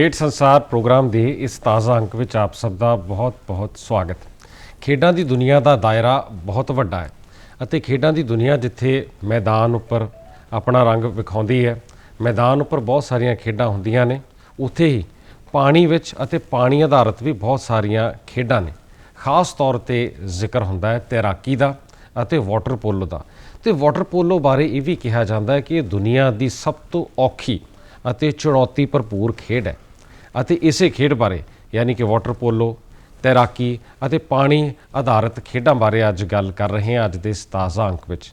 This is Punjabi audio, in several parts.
ਖੇਡ ਸੰਸਾਰ ਪ੍ਰੋਗਰਾਮ ਦੇ ਇਸ ਤਾਜ਼ਾ ਅੰਕ ਵਿੱਚ ਆਪ ਸਭ ਦਾ ਬਹੁਤ-ਬਹੁਤ ਸਵਾਗਤ। ਖੇਡਾਂ ਦੀ ਦੁਨੀਆ ਦਾ ਦਾਇਰਾ ਬਹੁਤ ਵੱਡਾ ਹੈ ਅਤੇ ਖੇਡਾਂ ਦੀ ਦੁਨੀਆ ਜਿੱਥੇ ਮੈਦਾਨ ਉੱਪਰ ਆਪਣਾ ਰੰਗ ਵਿਖਾਉਂਦੀ ਹੈ, ਮੈਦਾਨ ਉੱਪਰ ਬਹੁਤ ਸਾਰੀਆਂ ਖੇਡਾਂ ਹੁੰਦੀਆਂ ਨੇ, ਉੱਥੇ ਹੀ ਪਾਣੀ ਵਿੱਚ ਅਤੇ ਪਾਣੀ ਆਧਾਰਿਤ ਵੀ ਬਹੁਤ ਸਾਰੀਆਂ ਖੇਡਾਂ ਨੇ। ਖਾਸ ਤੌਰ ਤੇ ਜ਼ਿਕਰ ਹੁੰਦਾ ਹੈ ਤੈਰਾਕੀ ਦਾ ਅਤੇ ਵਾਟਰ ਪੋਲੋ ਦਾ। ਤੇ ਵਾਟਰ ਪੋਲੋ ਬਾਰੇ ਇਹ ਵੀ ਕਿਹਾ ਜਾਂਦਾ ਹੈ ਕਿ ਇਹ ਦੁਨੀਆ ਦੀ ਸਭ ਤੋਂ ਔਖੀ ਅਤੇ ਚੁਣੌਤੀ ਭਰਪੂਰ ਖੇਡ ਹੈ। ਅਤੇ ਇਸੇ ਖੇਡ ਬਾਰੇ ਯਾਨੀ ਕਿ ਵਾਟਰ ਪੋਲੋ ਤੈਰਾਕੀ ਅਤੇ ਪਾਣੀ ਆਧਾਰਿਤ ਖੇਡਾਂ ਬਾਰੇ ਅੱਜ ਗੱਲ ਕਰ ਰਹੇ ਹਾਂ ਅੱਜ ਦੇ ਇਸ ਤਾਜ਼ਾ ਅੰਕ ਵਿੱਚ।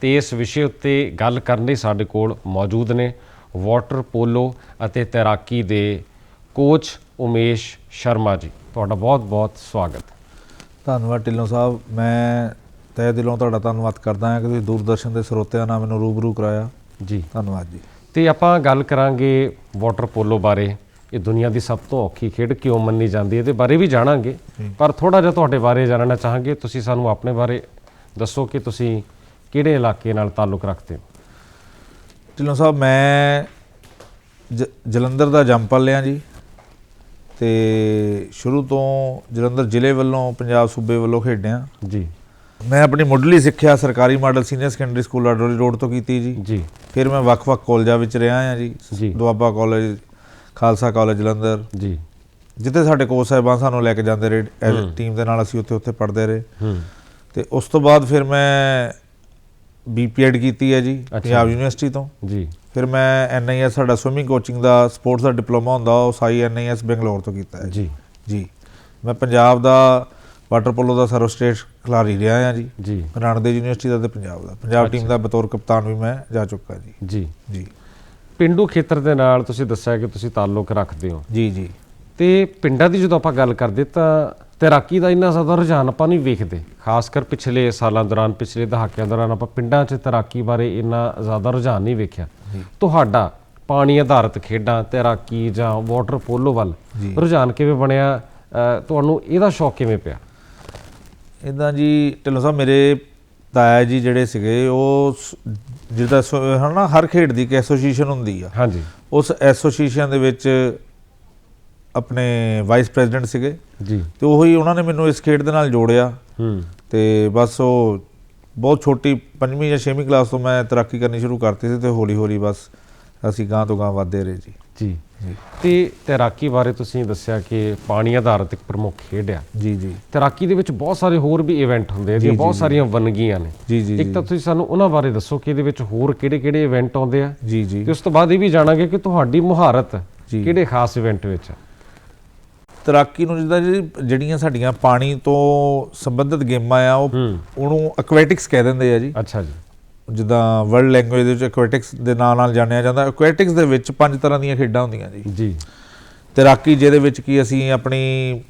ਤੇ ਇਸ ਵਿਸ਼ੇ ਉੱਤੇ ਗੱਲ ਕਰਨ ਲਈ ਸਾਡੇ ਕੋਲ ਮੌਜੂਦ ਨੇ ਵਾਟਰ ਪੋਲੋ ਅਤੇ ਤੈਰਾਕੀ ਦੇ ਕੋਚ ਉਮੇਸ਼ ਸ਼ਰਮਾ ਜੀ। ਤੁਹਾਡਾ ਬਹੁਤ-ਬਹੁਤ ਸਵਾਗਤ। ਧੰਨਵਾਦ ਢਿੱਲੋਂ ਸਾਹਿਬ। ਮੈਂ ਤਹਿ ਦਿਲੋਂ ਤੁਹਾਡਾ ਧੰਨਵਾਦ ਕਰਦਾ ਹਾਂ ਕਿ ਤੁਸੀਂ ਦੂਰਦਰਸ਼ਨ ਦੇ ਸਰੋਤਿਆਂ ਨਾਲ ਮੈਨੂੰ ਰੂਬਰੂ ਕਰਾਇਆ। ਜੀ। ਧੰਨਵਾਦ ਜੀ। ਤੇ ਆਪਾਂ ਗੱਲ ਕਰਾਂਗੇ ਵਾਟਰ ਪੋਲੋ ਬਾਰੇ। ਇਹ ਦੁਨੀਆ ਦੀ ਸਭ ਤੋਂ ਔਖੀ ਖੇਡ ਕਿਉਂ ਮੰਨੀ ਜਾਂਦੀ ਹੈ? ਇਹਦੇ ਬਾਰੇ ਵੀ ਜਾਣਾਂਗੇ। ਪਰ ਥੋੜਾ ਜਿਹਾ ਤੁਹਾਡੇ ਬਾਰੇ ਜਾਣਨਾ ਚਾਹਾਂਗੇ। ਤੁਸੀਂ ਸਾਨੂੰ ਆਪਣੇ ਬਾਰੇ ਦੱਸੋ ਕਿ ਤੁਸੀਂ ਕਿਹੜੇ ਇਲਾਕੇ ਨਾਲ ਤਾਲੁਕ ਰੱਖਦੇ ਹੋ? ਢਿੱਲੋਂ ਸਾਹਿਬ ਮੈਂ ਜਲੰਧਰ ਦਾ ਜੰਮ ਪਲਿਆ ਜੀ। ਤੇ ਸ਼ੁਰੂ ਤੋਂ ਜਲੰਧਰ ਜ਼ਿਲ੍ਹੇ ਵੱਲੋਂ ਪੰਜਾਬ ਸੂਬੇ ਵੱਲੋਂ ਖੇਡਿਆ। ਜੀ। ਮੈਂ ਆਪਣੀ ਮੁੱਢਲੀ ਸਿੱਖਿਆ ਸਰਕਾਰੀ model senior secondary school Adoli road ਤੋਂ ਕੀਤੀ ਜੀ। ਜੀ। ਫਿਰ ਮੈਂ ਵੱਖ-ਵੱਖ ਕਾਲਜਾਂ ਵਿੱਚ ਰਿਹਾ ਹਾਂ ਜੀ। Doaba college Khalsa college Jalandhar. ਜੀ। ਜਿੱਥੇ ਸਾਡੇ ਕੋਚ ਸਾਹਿਬਾਨ ਸਾਨੂੰ ਲੈ ਕੇ ਜਾਂਦੇ ਰਹੇ ਐਜ਼ ਟੀਮ ਦੇ ਨਾਲ ਅਸੀਂ ਉੱਥੇ ਉੱਥੇ ਪੜ੍ਹਦੇ ਰਹੇ। ਹੂੰ। ਤੇ ਉਸ ਤੋਂ ਬਾਅਦ ਫਿਰ ਮੈਂ ਬੀਪੀਐਡ ਕੀਤੀ ਹੈ ਜੀ ਪੰਜਾਬ ਯੂਨੀਵਰਸਿਟੀ ਤੋਂ। ਜੀ। ਫਿਰ ਮੈਂ ਐਨਆਈਐਸ ਸਾਡਾ ਸਵਿਮਿੰਗ ਕੋਚਿੰਗ ਦਾ ਸਪੋਰਟਸ ਦਾ ਡਿਪਲੋਮਾ ਹੁੰਦਾ ਉਹ ਸਾਈ ਐਨਆਈਐਸ ਬੰਗਲੌਰ ਤੋਂ ਕੀਤਾ ਹੈ। ਜੀ। ਜੀ। ਮੈਂ ਪੰਜਾਬ ਦਾ ਵਾਟਰ ਪੋਲੋ ਦਾ ਸਰਵਸਟੇਟ ਖਿਲਾੜੀ ਰਿਹਾ ਹਾਂ ਜੀ। ਜੀ। ਰਣਦੇ ਯੂਨੀਵਰਸਿਟੀ ਦਾ ਤੇ ਪੰਜਾਬ ਦਾ। ਪੰਜਾਬ ਟੀਮ ਦਾ ਬਤੌਰ ਕਪਤਾਨ ਵੀ ਮੈਂ ਜਾ ਚੁੱਕਾ ਜੀ। ਜੀ। ਜੀ। ਪਿੰਡੂ ਖੇਤਰ ਦੇ ਨਾਲ ਤੁਸੀਂ ਦੱਸਿਆ ਕਿ ਤੁਸੀਂ ਤਾਲੁਕ ਰੱਖਦੇ ਹੋ। ਜੀ ਜੀ। ਤੇ ਪਿੰਡਾਂ ਦੀ ਜਦੋਂ ਆਪਾਂ ਗੱਲ ਕਰਦੇ ਤਾਂ ਤੈਰਾਕੀ ਦਾ ਇੰਨਾ ਜ਼ਿਆਦਾ ਰੁਝਾਨ ਆਪਾਂ ਨਹੀਂ ਵੇਖਦੇ। ਖਾਸ ਕਰ ਪਿਛਲੇ ਸਾਲਾਂ ਦੌਰਾਨ ਪਿਛਲੇ ਦਹਾਕਿਆਂ ਦੌਰਾਨ ਆਪਾਂ ਪਿੰਡਾਂ 'ਚ ਤੈਰਾਕੀ ਬਾਰੇ ਇੰਨਾ ਜ਼ਿਆਦਾ ਰੁਝਾਨ ਨਹੀਂ ਵੇਖਿਆ। ਤੁਹਾਡਾ ਪਾਣੀ ਆਧਾਰਿਤ ਖੇਡਾਂ ਤੈਰਾਕੀ ਜਾਂ ਵਾਟਰ ਪੋਲੋ ਵੱਲ। ਰੁਝਾਨ ਕਿਵੇਂ ਬਣਿਆ? ਤੁਹਾਨੂੰ ਇਹਦਾ ਸ਼ੌਕ ਕਿਵੇਂ ਪਿਆ? ਇਦਾਂ ਜੀ ਢਿੱਲੋਂ ਸਾਹਿਬ ਮੇਰੇ ਤਾਇਆ ਜੀ ਜਿਹੜੇ ਸੀਗੇ ਉਹ ਸ- ਹਨਾ ਹਰ ਖੇਡ ਦੀ ਇੱਕ ਐਸੋਸੀਏਸ਼ਨ ਹੁੰਦੀ ਆ। ਹਾਂਜੀ। ਉਸ ਐਸੋਸੀਏਸ਼ਨ ਦੇ ਵਿੱਚ ਆਪਣੇ ਵਾਈਸ ਪ੍ਰੈਜ਼ੀਡੈਂਟ ਸੀਗੇ। ਜੀ। ਤੇ ਉਹੀ ਉਹਨਾਂ ਨੇ ਮੈਨੂੰ ਇਸ ਖੇਡ ਦੇ ਨਾਲ ਜੋੜਿਆ। ਹੂੰ। ਤੇ ਬਸ ਉਹ ਬਹੁਤ ਛੋਟੀ ਪੰਜਵੀਂ ਜਾਂ ਛੇਵੀਂ ਕਲਾਸ ਤੋਂ ਮੈਂ ਤੈਰਾਕੀ ਕਰਨੀ ਸ਼ੁਰੂ ਕਰਤੀ ਸੀ ਤੇ ਹੌਲੀ ਹੌਲੀ ਬਸ ਅਸੀਂ ਗਾਂ ਤੋਂ ਗਾਂ ਵਧਦੇ ਰਹੇ ਜੀ। ਜੀ। ਜੀ। ਤੇ ਤੈਰਾਕੀ ਬਾਰੇ ਤੁਸੀਂ ਦੱਸਿਆ ਕਿ ਪਾਣੀ ਆਧਾਰਿਤ ਇੱਕ ਪ੍ਰਮੁੱਖ ਖੇਡ ਆ। ਜੀ ਜੀ। ਤੈਰਾਕੀ ਦੇ ਵਿੱਚ ਬਹੁਤ ਸਾਰੇ ਹੋਰ ਵੀ ਇਵੈਂਟ ਹੁੰਦੇ ਆ ਇਹਦੀਆਂ ਬਹੁਤ ਸਾਰੀਆਂ ਵੰਨਗੀਆਂ ਨੇ। ਜੀ ਜੀ ਇੱਕ ਤਾਂ ਤੁਸੀਂ ਸਾਨੂੰ ਉਹਨਾਂ ਬਾਰੇ ਦੱਸੋ ਕਿ ਇਹਦੇ ਵਿੱਚ ਹੋਰ ਕਿਹੜੇ-ਕਿਹੜੇ ਇਵੈਂਟ ਆਉਂਦੇ ਆ। ਜੀ ਜੀ। ਤੇ ਉਸ ਤੋਂ ਬਾਅਦ ਇਹ ਵੀ ਜਾਣਾਂਗੇ ਕਿ ਤੁਹਾਡੀ ਮੁਹਾਰਤ ਜੀ। ਕਿਹੜੇ ਖਾਸ ਇਵੈਂਟ ਵਿੱਚ ਆ। ਤੈਰਾਕੀ ਨੂੰ ਜਿੱਦਾਂ ਜਿਹੜੀ- ਜਿਹੜੀਆਂ ਸਾਡੀਆਂ ਪਾਣੀ ਤੋਂ ਸੰਬੰਧਿਤ ਗੇਮਾਂ ਆ ਉਹ ਉਹਨੂੰ ਐਕਵੈਟਿਕਸ ਕਹਿ ਦਿੰਦੇ ਆ ਜੀ। ਅੱਛਾ ਜੀ। ਜਿੱਦਾਂ ਵਰਲਡ ਲੈਂਗੁਏਜ ਦੇ ਵਿੱਚ ਐਕਵੈਟਿਕਸ ਦੇ ਨਾਂ ਨਾਲ ਜਾਣਿਆ ਜਾਂਦਾ ਐਕਵੈਟਿਕਸ ਦੇ ਵਿੱਚ ਪੰਜ ਤਰ੍ਹਾਂ ਦੀਆਂ ਖੇਡਾਂ ਹੁੰਦੀਆਂ ਜੀ। ਜੀ। ਤੈਰਾਕੀ ਜਿਹਦੇ ਵਿੱਚ ਕੀ ਅਸੀਂ ਆਪਣੀ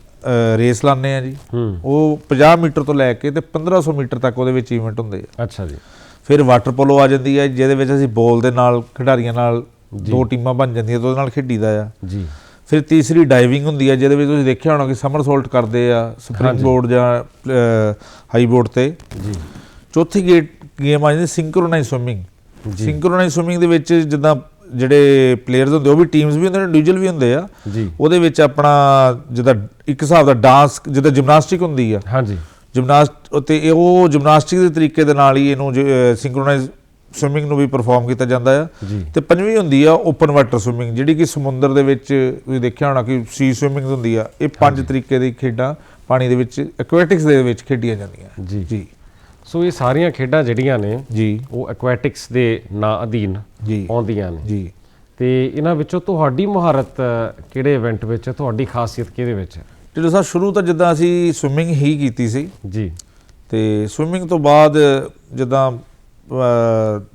ਰੇਸ ਲਾਉਂਦੇ ਆ ਜੀ। ਉਹ 50 ਮੀਟਰ ਤੋਂ ਲੈ ਕੇ ਤੇ 1500 ਮੀਟਰ ਤੱਕ ਉਹਦੇ ਵਿੱਚ ਇਵੈਂਟ ਹੁੰਦੇ ਆ। ਅੱਛਾ ਜੀ। ਫਿਰ ਵਾਟਰ ਪੋਲੋ ਆ ਜਾਂਦੀ ਹੈ ਜਿਹਦੇ ਵਿੱਚ ਅਸੀਂ ਬੋਲ ਦੇ ਨਾਲ ਖਿਡਾਰੀਆਂ ਨਾਲ ਦੋ ਟੀਮਾਂ ਬਣ ਜਾਂਦੀਆਂ ਤੇ ਉਹਦੇ ਨਾਲ ਖੇਡੀਦਾ ਆ। ਜੀ। ਫਿਰ ਤੀਸਰੀ ਡਾਈਵਿੰਗ ਹੁੰਦੀ ਹੈ ਜਿਹਦੇ ਵਿੱਚ ਤੁਸੀਂ ਦੇਖਿਆ ਹੋਣਾ ਕਿ ਸਮਰਸੋਲਟ ਕਰਦੇ ਆ ਸਪ੍ਰਿੰਗ ਬੋਰਡ ਜਾਂ ਹਾਈ ਬੋਰਡ ਤੇ। ਜੀ। ਚੌਥੀ ਗੇਟ ਗੇਮ ਆ ਜਾਂਦੀ ਸਿੰਕਰੋਨਾਈਜ਼ ਸਵਿਮਿੰਗ ਸਿੰਕਰੋਨਾਈਜ਼ ਸਵਿਮਿੰਗ ਦੇ ਵਿੱਚ ਜਿੱਦਾਂ ਜਿਹੜੇ ਪਲੇਅਰਸ ਹੁੰਦੇ ਉਹ ਵੀ ਟੀਮਸ ਵੀ ਹੁੰਦੇ ਨੇ ਇੰਡੀਵਿਜੂਅਲ ਵੀ ਹੁੰਦੇ ਆ। ਉਹਦੇ ਵਿੱਚ ਆਪਣਾ ਜਿੱਦਾਂ ਇੱਕ ਹਿਸਾਬ ਦਾ ਡਾਂਸ ਜਿੱਦਾਂ ਜਿਮਨਾਸਟਿਕ ਹੁੰਦੀ ਆ। ਹਾਂਜੀ। ਜਿਮਨਾਸਟ ਤੇ ਇਹ ਉਹ ਜਿਮਨਾਸਟਿਕ ਦੇ ਤਰੀਕੇ ਦੇ ਨਾਲ ਹੀ ਇਹਨੂੰ ਸਿੰਕਰੋਨਾਈਜ਼ ਸਵਿਮਿੰਗ ਨੂੰ ਵੀ ਪਰਫਾਰਮ ਕੀਤਾ ਜਾਂਦਾ ਆ। ਤੇ ਪੰਜਵੀਂ ਹੁੰਦੀ ਆ ਓਪਨ ਵਾਟਰ ਸਵਿਮਿੰਗ ਜਿਹੜੀ ਕਿ ਸਮੁੰਦਰ ਦੇ ਵਿੱਚ ਤੁਸੀਂ ਦੇਖਿਆ ਹੋਣਾ ਕਿ ਸੀ ਸਵਿਮਿੰਗ ਹੁੰਦੀ ਆ ਇਹ ਪੰਜ ਤਰੀਕੇ ਦੀ ਖੇਡਾਂ ਪਾਣੀ ਦੇ ਵਿੱਚ ਐਕਵੈਟਿਕਸ ਦੇ ਵਿੱਚ ਖੇਡੀਆਂ ਜਾਂਦੀਆਂ। ਜੀ। ਜੀ। ਸੋ ਇਹ ਸਾਰੀਆਂ ਖੇਡਾਂ ਜਿਹੜੀਆਂ ਨੇ ਜੀ। ਉਹ ਐਕੁਐਟਿਕਸ ਦੇ ਨਾਂ ਅਧੀਨ ਜੀ। ਆਉਂਦੀਆਂ ਨੇ। ਜੀ। ਤੇ ਇਹਨਾਂ ਵਿੱਚੋਂ ਤੁਹਾਡੀ ਮੁਹਾਰਤ ਕਿਹੜੇ ਇਵੈਂਟ ਵਿੱਚ ਹੈ? ਤੁਹਾਡੀ ਖਾਸੀਅਤ ਕਿਹਦੇ ਵਿੱਚ ਹੈ? ਢਿੱਲੋਂ ਸਾਹਿਬ ਸ਼ੁਰੂ ਤਾਂ ਜਿੱਦਾਂ ਅਸੀਂ ਸਵਿਮਿੰਗ ਹੀ ਕੀਤੀ ਸੀ। ਜੀ। ਤੇ ਸਵਿਮਿੰਗ ਤੋਂ ਬਾਅਦ ਜਿੱਦਾਂ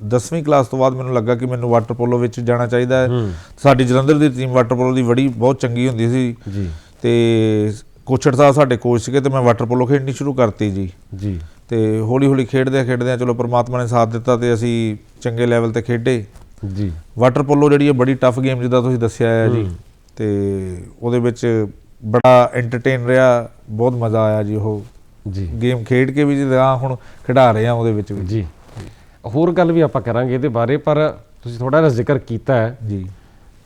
10ਵੀਂ ਕਲਾਸ ਤੋਂ ਬਾਅਦ ਮੈਨੂੰ ਲੱਗਾ ਕਿ ਮੈਨੂੰ ਵਾਟਰ ਪੋਲੋ ਵਿੱਚ ਜਾਣਾ ਚਾਹੀਦਾ ਹੈ। ਸਾਡੀ ਜਲੰਧਰ ਦੀ ਟੀਮ ਵਾਟਰ ਪੋਲੋ ਦੀ ਬੜੀ ਬਹੁਤ ਚੰਗੀ ਹੁੰਦੀ ਸੀ। ਜੀ। ਤੇ ਕੋਚਰ ਸਾਹਿਬ ਸਾਡੇ ਕੋਚ ਸੀਗੇ ਤੇ ਮੈਂ ਵਾਟਰ ਪੋਲੋ ਖੇਡਣੀ ਸ਼ੁਰੂ ਕਰਤੀ ਜੀ। ਜੀ। ਤੇ ਹੌਲੀ ਹੌਲੀ ਖੇਡਦੇ ਖੇਡਦੇ ਚਲੋ ਪ੍ਰਮਾਤਮਾ ਨੇ ਸਾਥ ਦਿੱਤਾ ਤੇ ਅਸੀਂ ਚੰਗੇ ਲੈਵਲ ਤੇ ਖੇਡੇ। ਜੀ। ਵਾਟਰ ਪੋਲੋ ਜਿਹੜੀ ਹੈ ਬੜੀ ਟਫ ਗੇਮ ਜਿੱਦਾਂ ਤੁਸੀਂ ਦੱਸਿਆ ਹੈ ਜੀ। ਤੇ ਉਹਦੇ ਵਿੱਚ ਬੜਾ ਐਂਟਰਟੇਨ ਰਿਹਾ ਬਹੁਤ ਮਜ਼ਾ ਆਇਆ ਜੀ ਉਹ ਜੀ। ਗੇਮ ਖੇਡ ਕੇ ਵੀ ਜਿੱਦਾਂ ਹੁਣ ਖਿਡਾ ਰਹੇ ਆ ਉਹਦੇ ਵਿੱਚ ਵੀ। ਜੀ। ਹੋਰ ਗੱਲ ਵੀ ਆਪਾਂ ਕਰਾਂਗੇ ਇਹਦੇ ਬਾਰੇ ਪਰ ਤੁਸੀਂ ਥੋੜਾ ਜਿਹਾ ਜ਼ਿਕਰ ਕੀਤਾ ਹੈ ਜੀ।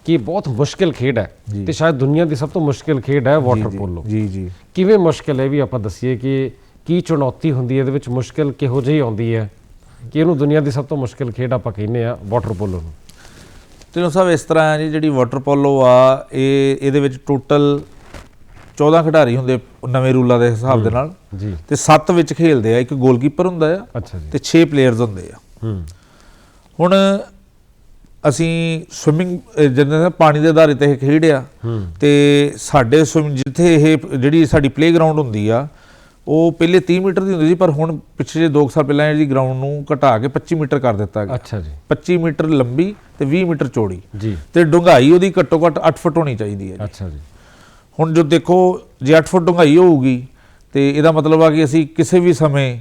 ਕਿ ਬਹੁਤ ਮੁਸ਼ਕਿਲ ਖੇਡ ਹੈ ਤੇ ਸ਼ਾਇਦ ਦੁਨੀਆ ਦੀ ਸਭ ਤੋਂ ਮੁਸ਼ਕਿਲ ਖੇਡ ਹੈ ਵਾਟਰ ਪੋਲੋ ਜੀ। ਜੀ ਕਿਵੇਂ ਮੁਸ਼ਕਿਲ ਹੈ ਵੀ ਆਪਾਂ ਦੱਸੀਏ ਕਿ ਕੀ ਚੁਣੌਤੀ ਹੁੰਦੀ ਹੈ? ਇਹਦੇ ਵਿੱਚ ਮੁਸ਼ਕਿਲ ਕਿਹੋ ਜਿਹੀ ਆਉਂਦੀ ਹੈ? ਕਿ ਇਹਨੂੰ ਦੁਨੀਆ ਦੀ ਸਭ ਤੋਂ ਮੁਸ਼ਕਿਲ ਖੇਡ ਆਪਾਂ ਕਹਿੰਦੇ ਆ ਵਾਟਰ ਪੋਲੋ ਨੂੰ। ਢਿੱਲੋਂ ਸਾਹਿਬ ਇਸ ਤਰ੍ਹਾਂ ਹੈ ਜੀ ਜਿਹੜੀ ਵਾਟਰ ਪੋਲੋ ਆ ਇਹ ਇਹਦੇ ਵਿੱਚ ਟੋਟਲ 14 ਖਿਡਾਰੀ ਹੁੰਦੇ ਨਵੇਂ ਰੂਲਾਂ ਦੇ ਹਿਸਾਬ ਦੇ ਨਾਲ। ਜੀ। ਤੇ 7 ਵਿੱਚ ਖੇਲਦੇ ਆ ਇੱਕ ਗੋਲਕੀਪਰ ਹੁੰਦਾ ਆ ਅੱਛਾ ਜੀ। ਤੇ 6 ਪਲੇਅਰਸ ਹੁੰਦੇ ਆ। ਹੂੰ। ਹੁਣ ਅਸੀਂ ਸਵਿਮਿੰਗ ਜਿੱਦਾਂ ਪਾਣੀ ਦੇ ਆਧਾਰਿਤ ਇਹ ਖੇਡ ਆ ਹੂੰ। ਤੇ ਸਾਡੇ ਸਵਿਮ ਜਿੱਥੇ ਇਹ ਜਿਹੜੀ ਸਾਡੀ ਪਲੇਗਰਾਉਂਡ ਹੁੰਦੀ ਆ ਉਹ ਪਹਿਲੇ 30 ਮੀਟਰ ਦੀ ਹੁੰਦੀ ਸੀ ਪਰ ਹੁਣ ਪਿਛਲੇ 2 ਸਾਲ ਪਹਿਲਾਂ ਇਹਦੀ ਗਰਾਊਂਡ ਨੂੰ ਘਟਾ ਕੇ 25 ਮੀਟਰ ਕਰ ਦਿੱਤਾ ਗਿਆ। ਅੱਛਾ ਜੀ। 25 ਮੀਟਰ ਲੰਬੀ ਤੇ 20 ਮੀਟਰ ਚੌੜੀ। ਜੀ। ਤੇ ਡੂੰਘਾਈ ਉਹਦੀ ਘੱਟੋ ਘੱਟ 8 ਫੁੱਟ ਹੋਣੀ ਚਾਹੀਦੀ ਹੈ ਜੀ। ਅੱਛਾ ਜੀ। ਹੁਣ ਜੋ ਦੇਖੋ ਜੇ 8 ਫੁੱਟ ਡੂੰਘਾਈ ਹੋਊਗੀ ਤੇ ਇਹਦਾ ਮਤਲਬ ਆ ਕਿ ਅਸੀਂ ਕਿਸੇ ਵੀ ਸਮੇਂ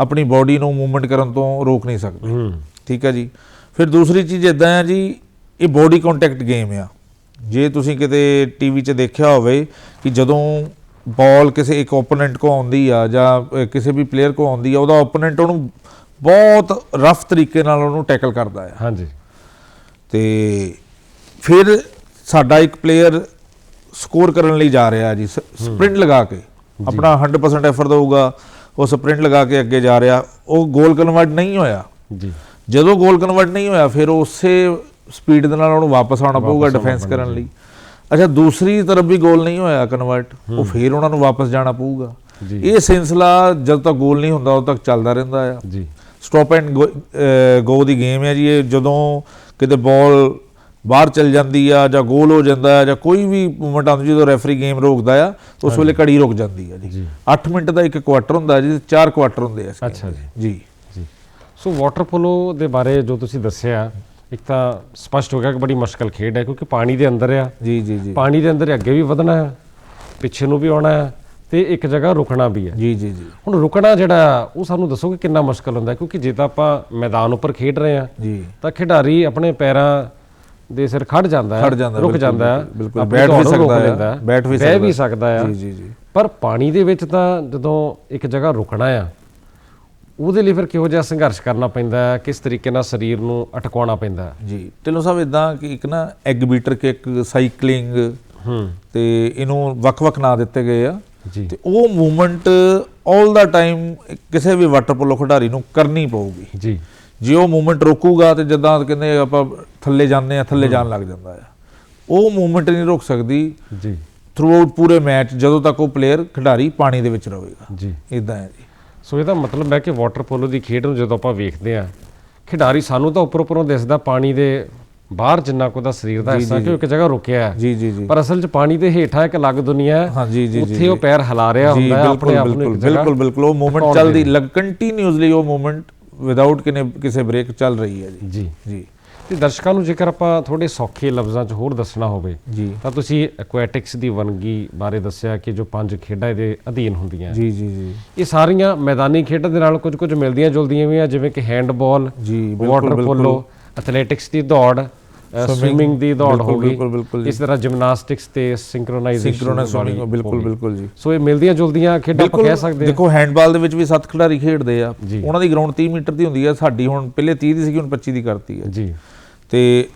ਆਪਣੀ ਬਾਡੀ ਨੂੰ ਮੂਵਮੈਂਟ ਕਰਨ ਤੋਂ ਰੋਕ ਨਹੀਂ ਸਕਦੇ। ਹੂੰ। ਠੀਕ ਹੈ ਜੀ। ਫਿਰ ਦੂਸਰੀ ਚੀਜ਼ ਇਦਾਂ ਹੈ ਜੀ ਇਹ ਬੋਡੀ ਕੰਟੈਕਟ ਗੇਮ ਆ। ਜੇ ਤੁਸੀਂ ਕਿਤੇ ਟੀਵੀ 'ਚ ਦੇਖਿਆ ਹੋਵੇ ਕਿ ਜਦੋਂ ਬਾਲ ਕਿਸੇ ਇੱਕ ਓਪੋਨੈਂਟ ਕੋ ਆਉਂਦੀ ਆ ਜਾਂ ਕਿਸੇ ਵੀ ਪਲੇਅਰ ਕੋ ਆਉਂਦੀ ਆ ਉਹਦਾ ਓਪੋਨੈਂਟ ਉਹਨੂੰ ਬਹੁਤ ਰਫ ਤਰੀਕੇ ਨਾਲ ਉਹਨੂੰ ਟੈਕਲ ਕਰਦਾ ਆ। ਹਾਂਜੀ। ਤੇ ਫਿਰ ਸਾਡਾ ਇੱਕ ਪਲੇਅਰ ਸਕੋਰ ਕਰਨ ਲਈ ਜਾ ਰਿਹਾ ਜੀ ਸਪ੍ਰਿੰਟ ਲਗਾ ਕੇ। ਆਪਣਾ 100% ਐਫਰਟ ਦਊਗਾ ਉਹ ਸਪ੍ਰਿੰਟ ਲਗਾ ਕੇ ਅੱਗੇ ਜਾ ਰਿਹਾ ਉਹ ਗੋਲ ਕਨਵਰਟ ਨਹੀਂ ਹੋਇਆ। ਜੀ। ਜਦੋਂ ਗੋਲ ਕਨਵਰਟ ਨਹੀਂ ਹੋਇਆ ਫਿਰ ਉਸੇ ਸਪੀਡ ਦੇ ਨਾਲ ਉਹਨੂੰ ਵਾਪਸ ਆਉਣਾ ਪਊਗਾ ਡਿਫੈਂਸ ਕਰਨ ਲਈ। ਅੱਛਾ ਦੂਸਰੀ ਤਰਫ ਵੀ ਗੋਲ ਨਹੀਂ ਹੋਇਆ ਕਨਵਰਟ ਉਹ ਫਿਰ ਉਹਨਾਂ ਨੂੰ ਵਾਪਸ ਜਾਣਾ ਪਊਗਾ। ਇਹ ਸਿਲਸਿਲਾ ਜਦ ਤੱਕ ਗੋਲ ਨਹੀਂ ਹੁੰਦਾ ਉਦੋਂ ਤੱਕ ਚੱਲਦਾ ਰਹਿੰਦਾ ਆ। ਜੀ। ਸਟਾਪ ਐਂਡ ਗੋ ਦੀ ਗੇਮ ਹੈ ਜੀ ਇਹ ਜਦੋਂ ਕਿਤੇ ਬਾਲ ਬਾਹਰ ਚਲ ਜਾਂਦੀ ਆ ਜਾਂ ਗੋਲ ਹੋ ਜਾਂਦਾ ਹੈ ਜਾਂ ਕੋਈ ਵੀ ਮੂਵਮੈਂਟ ਆਉਂਦੀ ਜਦੋਂ ਰੈਫਰੀ ਗੇਮ ਰੋਕਦਾ ਆ ਉਸ ਵੇਲੇ ਘੜੀ ਰੁਕ ਜਾਂਦੀ ਹੈ ਜੀ। ਜੀ। 8 ਮਿੰਟ ਦਾ ਇੱਕ ਕੁਆਟਰ ਹੁੰਦਾ ਜੀ ਚਾਰ ਕੁਆਟਰ ਹੁੰਦੇ ਆ ਅੱਛਾ। ਜੀ। ਜੀ। ਸੋ ਵਾਟਰ ਪੋਲੋ ਦੇ ਬਾਰੇ ਜੋ ਤੁਸੀਂ ਦੱਸਿਆ ਇੱਕ ਤਾਂ ਸਪਸ਼ਟ ਹੋ ਗਿਆ ਕਿ ਬੜੀ ਮੁਸ਼ਕਲ ਖੇਡ ਹੈ ਕਿਉਂਕਿ ਪਾਣੀ ਦੇ ਅੰਦਰ ਆ। ਜੀ ਜੀ ਜੀ। ਪਾਣੀ ਦੇ ਅੰਦਰ ਅੱਗੇ ਵੀ ਵਧਣਾ ਹੈ ਪਿੱਛੇ ਨੂੰ ਵੀ ਆਉਣਾ ਹੈ ਤੇ ਇੱਕ ਜਗ੍ਹਾ ਰੁਕਣਾ ਵੀ ਹੈ। ਜੀ ਜੀ ਜੀ। ਹੁਣ ਰੁਕਣਾ ਜਿਹੜਾ ਉਹ ਸਾਨੂੰ ਦੱਸੋ ਕਿ ਕਿੰਨਾ ਮੁਸ਼ਕਲ ਹੁੰਦਾ? ਕਿਉਂਕਿ ਜੇ ਤਾਂ ਆਪਾਂ ਮੈਦਾਨ ਉੱਪਰ ਖੇਡ ਰਹੇ ਆ ਜੀ। ਤਾਂ ਖਿਡਾਰੀ ਆਪਣੇ ਪੈਰਾਂ ਦੇ ਸਿਰ ਖੜ ਜਾਂਦਾ ਹੈ ਰੁਕ ਜਾਂਦਾ ਹੈ ਬਿਲਕੁਲ, ਬੈਠ ਵੀ ਸਕਦਾ ਹੈ, ਬੈਠ ਵੀ ਸਕਦਾ ਹੈ। ਜੀ ਜੀ ਜੀ। ਪਰ ਪਾਣੀ ਦੇ ਵਿੱਚ ਤਾਂ ਜਦੋਂ ਇੱਕ ਜਗ੍ਹਾ ਰੁਕਣਾ ਆ ਉਹਦੇ ਲਈ ਫਿਰ ਕਿਹੋ ਜਿਹਾ ਸੰਘਰਸ਼ ਕਰਨਾ ਪੈਂਦਾ ਹੈ? ਕਿਸ ਤਰੀਕੇ ਨਾਲ ਸਰੀਰ ਨੂੰ ਅਟਕਾਉਣਾ ਪੈਂਦਾ ਹੈ? ਜੀ ਢਿੱਲੋਂ ਸਾਹਿਬ ਇਦਾਂ ਕਿ ਇੱਕ ਨਾ ਐਗ ਬੀਟਰ ਕਿਕ ਸਾਈਕਲਿੰਗ ਹੂੰ। ਤੇ ਇਹਨੂੰ ਵੱਖ-ਵੱਖ ਨਾਂ ਦਿੱਤੇ ਗਏ ਆ। ਜੀ। ਤੇ ਉਹ ਮੂਵਮੈਂਟ 올 ਦਾ ਟਾਈਮ ਕਿਸੇ ਵੀ ਵਾਟਰ ਪੋਲੋ ਖਿਡਾਰੀ ਨੂੰ ਕਰਨੀ ਪਊਗੀ। ਜੀ। ਜੇ ਉਹ ਮੂਵਮੈਂਟ ਰੋਕੂਗਾ ਤੇ ਜਦਾਂ ਕਹਿੰਦੇ ਆਪਾਂ ਥੱਲੇ ਜਾਂਦੇ ਆ ਥੱਲੇ ਜਾਣ ਲੱਗ ਜਾਂਦਾ ਆ। ਉਹ ਮੂਵਮੈਂਟ ਨਹੀਂ ਰੁਕ ਸਕਦੀ। ਜੀ। ਥਰੂ ਆਊਟ ਪੂਰੇ ਮੈਚ ਜਦੋਂ ਤੱਕ ਉਹ ਪਲੇਅਰ ਖਿਡਾਰੀ ਪਾਣੀ ਦੇ ਵਿੱਚ ਰਹੇਗਾ। ਜੀ। ਇਦਾਂ ਹੈ ਜੀ। ਸੋ ਇਹਦਾ ਮਤਲਬ ਹੈ ਕਿ ਵਾਟਰ ਪੋਲੋ ਦੀ ਖੇਡ ਨੂੰ ਜਦੋਂ ਆਪਾਂ ਵੇਖਦੇ ਆ ਖਿਡਾਰੀ ਸਾਨੂੰ ਤਾਂ ਉੱਪਰ ਉੱਪਰੋਂ ਦਿਸਦਾ ਪਾਣੀ ਦੇ ਬਾਹਰ ਜਿੰਨਾ ਕੁ ਦਾ ਸਰੀਰ ਦਾ ਹਿੱਸਾ ਕਿ ਇੱਕ ਜਗ੍ਹਾ ਰੁਕਿਆ ਹੈ। ਜੀ ਜੀ ਜੀ। ਪਰ ਅਸਲ 'ਚ ਪਾਣੀ ਦੇ ਹੇਠਾਂ ਇੱਕ ਅਲੱਗ ਦੁਨੀਆ ਹੈ। ਹਾਂ ਜੀ ਜੀ ਜੀ ਉੱਥੇ ਉਹ ਪੈਰ ਹਿਲਾ ਰਿਹਾ ਹੁੰਦਾ ਹੈ ਆਪਣੇ ਆਪ ਨੂੰ ਬਿਲਕੁਲ ਬਿਲਕੁਲ ਉਹ ਮੂਵਮੈਂਟ ਚੱਲਦੀ ਕੰਟੀਨਿਊਸਲੀ ਉਹ ਮੂਵਮੈਂਟ ਵਿਦਆਊਟ ਕਿਸੇ ਬ੍ਰੇਕ ਚੱਲ ਰਹੀ ਹੈ ਜੀ। ਜੀ। ਜੀ। ਤੇ ਦਰਸ਼ਕਾਂ ਨੂੰ ਜੇਕਰ ਆਪਾਂ ਥੋੜੇ ਸੌਖੇ ਲਫ਼ਜ਼ਾਂ 'ਚ ਹੋਰ ਦੱਸਣਾ ਹੋਵੇ ਜੀ। ਤਾਂ ਤੁਸੀਂ ਐਕੁਐਟਿਕਸ ਦੀ ਵੰਨਗੀ ਬਾਰੇ ਦੱਸਿਆ ਕਿ ਜੋ ਪੰਜ ਖੇਡਾਂ ਇਹਦੇ ਅਧੀਨ ਹੁੰਦੀਆਂ ਜੀ ਜੀ ਜੀ। ਇਹ ਸਾਰੀਆਂ ਮੈਦਾਨੀ ਖੇਡਾਂ ਦੇ ਨਾਲ ਕੁਝ ਕੁਝ ਮਿਲਦੀਆਂ ਜੁਲਦੀਆਂ ਵੀ ਆ ਜਿਵੇਂ ਕਿ ਹੈਂਡਬਾਲ ਜੀ ਵਾਟਰ ਪੋਲੋ ਐਥਲੈਟਿਕਸ ਦੀ ਦੌੜ ਸਵਿਮਿੰਗ ਦੀ ਦੌੜ ਹੋ ਗਈ। ਬਿਲਕੁਲ ਬਿਲਕੁਲ ਇਸ ਤਰ੍ਹਾਂ ਜਿਮਨਾਸਟਿਕਸ ਤੇ ਸਿੰਕਰੋਨਾਈਜ਼ੇਸ਼ਨ ਸਿੰਕਰੋਨਸ ਸਵਿਮਿੰਗ ਬਿਲਕੁਲ ਬਿਲਕੁਲ ਜੀ। ਸੋ ਇਹ ਮਿਲਦੀਆਂ ਜੁਲਦੀਆਂ ਖੇਡਾਂ ਆਪਾਂ ਕਹਿ ਸਕਦੇ ਹਾਂ। ਦੇਖੋ ਹੈਂਡਬਾਲ ਦੇ ਵਿੱਚ ਵੀ ਸੱਤ ਖਿਡਾਰੀ ਖੇਡਦੇ ਆ। ਉਹਨਾਂ ਦੀ ਗਰਾਊਂਡ 30 ਮੀਟਰ ਦੀ ਹੁੰਦੀ ਆ। ਸਾਡੀ ਹੁਣ ਪਹਿਲੇ 30 ਦੀ ਸੀਗੀ ਹੁਣ 25 ਦੀ ਕਰਤੀ ਹੈ ਜੀ। ਤੇ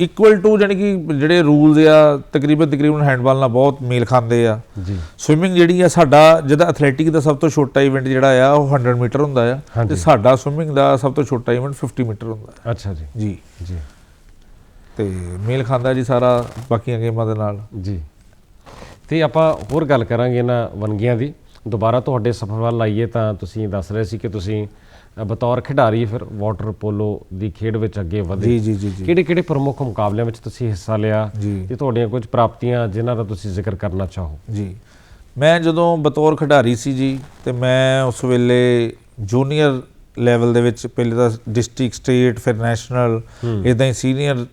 ਇਕੁਅਲ ਟੂ ਜਾਨੀ ਕਿ ਜਿਹੜੇ ਰੂਲਸ ਆ ਤਕਰੀਬਨ ਤਕਰੀਬਨ ਹੈਂਡਬਾਲ ਨਾਲ ਬਹੁਤ ਮੇਲ ਖਾਂਦੇ ਆ। ਜੀ। ਸਵਿਮਿੰਗ ਜਿਹੜੀ ਆ ਸਾਡਾ ਜਿਹਦਾ ਐਥਲੈਟਿਕ ਦਾ ਸਭ ਤੋਂ ਛੋਟਾ ਇਵੈਂਟ ਜਿਹੜਾ ਆ ਉਹ 100 ਮੀਟਰ ਹੁੰਦਾ ਆ। ਤੇ ਸਾਡਾ ਸਵਿਮਿੰਗ ਦਾ ਸਭ ਤੋਂ ਛੋਟਾ ਇਵੈਂਟ 50 ਮੀਟਰ ਹੁੰਦਾ ਅੱਛਾ ਜੀ। ਜੀ। ਜੀ। ਤੇ ਮੇਲ ਖਾਂਦਾ ਜੀ ਸਾਰਾ ਬਾਕੀਆਂ ਗੇਮਾਂ ਦੇ ਨਾਲ। ਜੀ। ਤੇ ਆਪਾਂ ਹੋਰ ਗੱਲ ਕਰਾਂਗੇ ਇਹਨਾਂ ਵੰਨਗੀਆਂ ਦੀ। ਦੁਬਾਰਾ ਤੁਹਾਡੇ ਸਫ਼ਰ ਵੱਲ ਆਈਏ ਤਾਂ ਤੁਸੀਂ ਦੱਸ ਰਹੇ ਸੀ ਕਿ ਤੁਸੀਂ ਬਤੌਰ ਖਿਡਾਰੀ ਫਿਰ ਵਾਟਰ ਪੋਲੋ ਦੀ ਖੇਡ ਵਿੱਚ ਅੱਗੇ ਵਧੇ। ਜੀ ਜੀ ਜੀ ਕਿਹੜੇ ਕਿਹੜੇ ਪ੍ਰਮੁੱਖ ਮੁਕਾਬਲਿਆਂ ਵਿੱਚ ਤੁਸੀਂ ਹਿੱਸਾ ਲਿਆ ਤੇ ਤੁਹਾਡੀਆਂ ਕੁਝ ਪ੍ਰਾਪਤੀਆਂ ਜਿਨ੍ਹਾਂ ਦਾ ਤੁਸੀਂ ਜ਼ਿਕਰ ਕਰਨਾ ਚਾਹੋ? ਜੀ। ਮੈਂ ਜਦੋਂ ਬਤੌਰ ਖਿਡਾਰੀ ਸੀ ਜੀ ਤੇ ਮੈਂ ਉਸ ਵੇਲੇ ਜੂਨੀਅਰ ਲੈਵਲ ਦੇ ਵਿੱਚ ਪਹਿਲੇ ਤਾਂ ਡਿਸਟ੍ਰਿਕਟ ਸਟੇਟ ਫਿਰ ਨੈਸ਼ਨਲ ਇਦਾਂ ਹੀ senior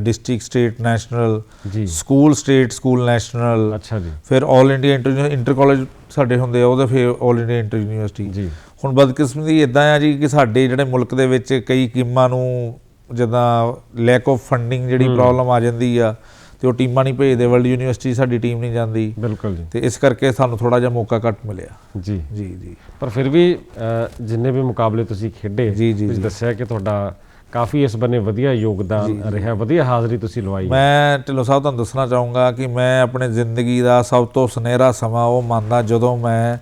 district state national school state school national ਅੱਛਾ ਜੀ। ਫਿਰ 올 ਇੰਡੀਆ ਇੰਟਰ ਇੰਟਰ ਕਾਲਜ ਸਾਡੇ ਹੁੰਦੇ ਆ ਉਹਦੇ ਫਿਰ 올 ਇੰਡੀਆ ਇੰਟਰ ਯੂਨੀਵਰਸਿਟੀ ਜੀ। ਹੁਣ ਬਦਕਿਸਮਤੀ ਇਦਾਂ ਆ ਜੀ ਕਿ ਸਾਡੇ ਜਿਹੜੇ ਮੁਲਕ ਦੇ ਵਿੱਚ ਕਈ ਟੀਮਾਂ ਨੂੰ ਜਿੱਦਾਂ ਲੈਕ ਆਫ ਫੰਡਿੰਗ ਜਿਹੜੀ ਪ੍ਰੋਬਲਮ ਆ ਜਾਂਦੀ ਆ ਤੇ ਉਹ ਟੀਮਾਂ ਨਹੀਂ ਭੇਜਦੇ ਵਰਲਡ ਯੂਨੀਵਰਸਿਟੀ ਸਾਡੀ ਟੀਮ ਨਹੀਂ ਜਾਂਦੀ। ਬਿਲਕੁਲ ਜੀ। ਤੇ ਇਸ ਕਰਕੇ ਸਾਨੂੰ ਥੋੜਾ ਜਿਹਾ ਮੌਕਾ ਘੱਟ ਮਿਲਿਆ। ਜੀ। ਜੀ ਜੀ। ਪਰ ਫਿਰ ਵੀ ਜਿੰਨੇ ਵੀ ਮੁਕਾਬਲੇ ਤੁਸੀਂ ਖੇਡੇ ਤੁਸੀਂ। ਦੱਸਿਆ ਕਿ ਤੁਹਾਡਾ ਕਾਫੀ ਇਸ ਬੰਨੇ ਵਧੀਆ ਯੋਗਦਾਨ ਰਿਹਾ ਵਧੀਆ ਹਾਜ਼ਰੀ ਤੁਸੀਂ ਲਵਾਈ ਮੈਂ ਢਿੱਲੋਂ ਸਾਹਿਬ ਤੁਹਾਨੂੰ ਦੱਸਣਾ ਚਾਹੂੰਗਾ ਕਿ ਮੈਂ ਆਪਣੇ ਜ਼ਿੰਦਗੀ ਦਾ ਸਭ ਤੋਂ ਸੁਨਹਿਰਾ ਸਮਾਂ ਉਹ ਮੰਨਦਾ ਜਦੋਂ ਮੈਂ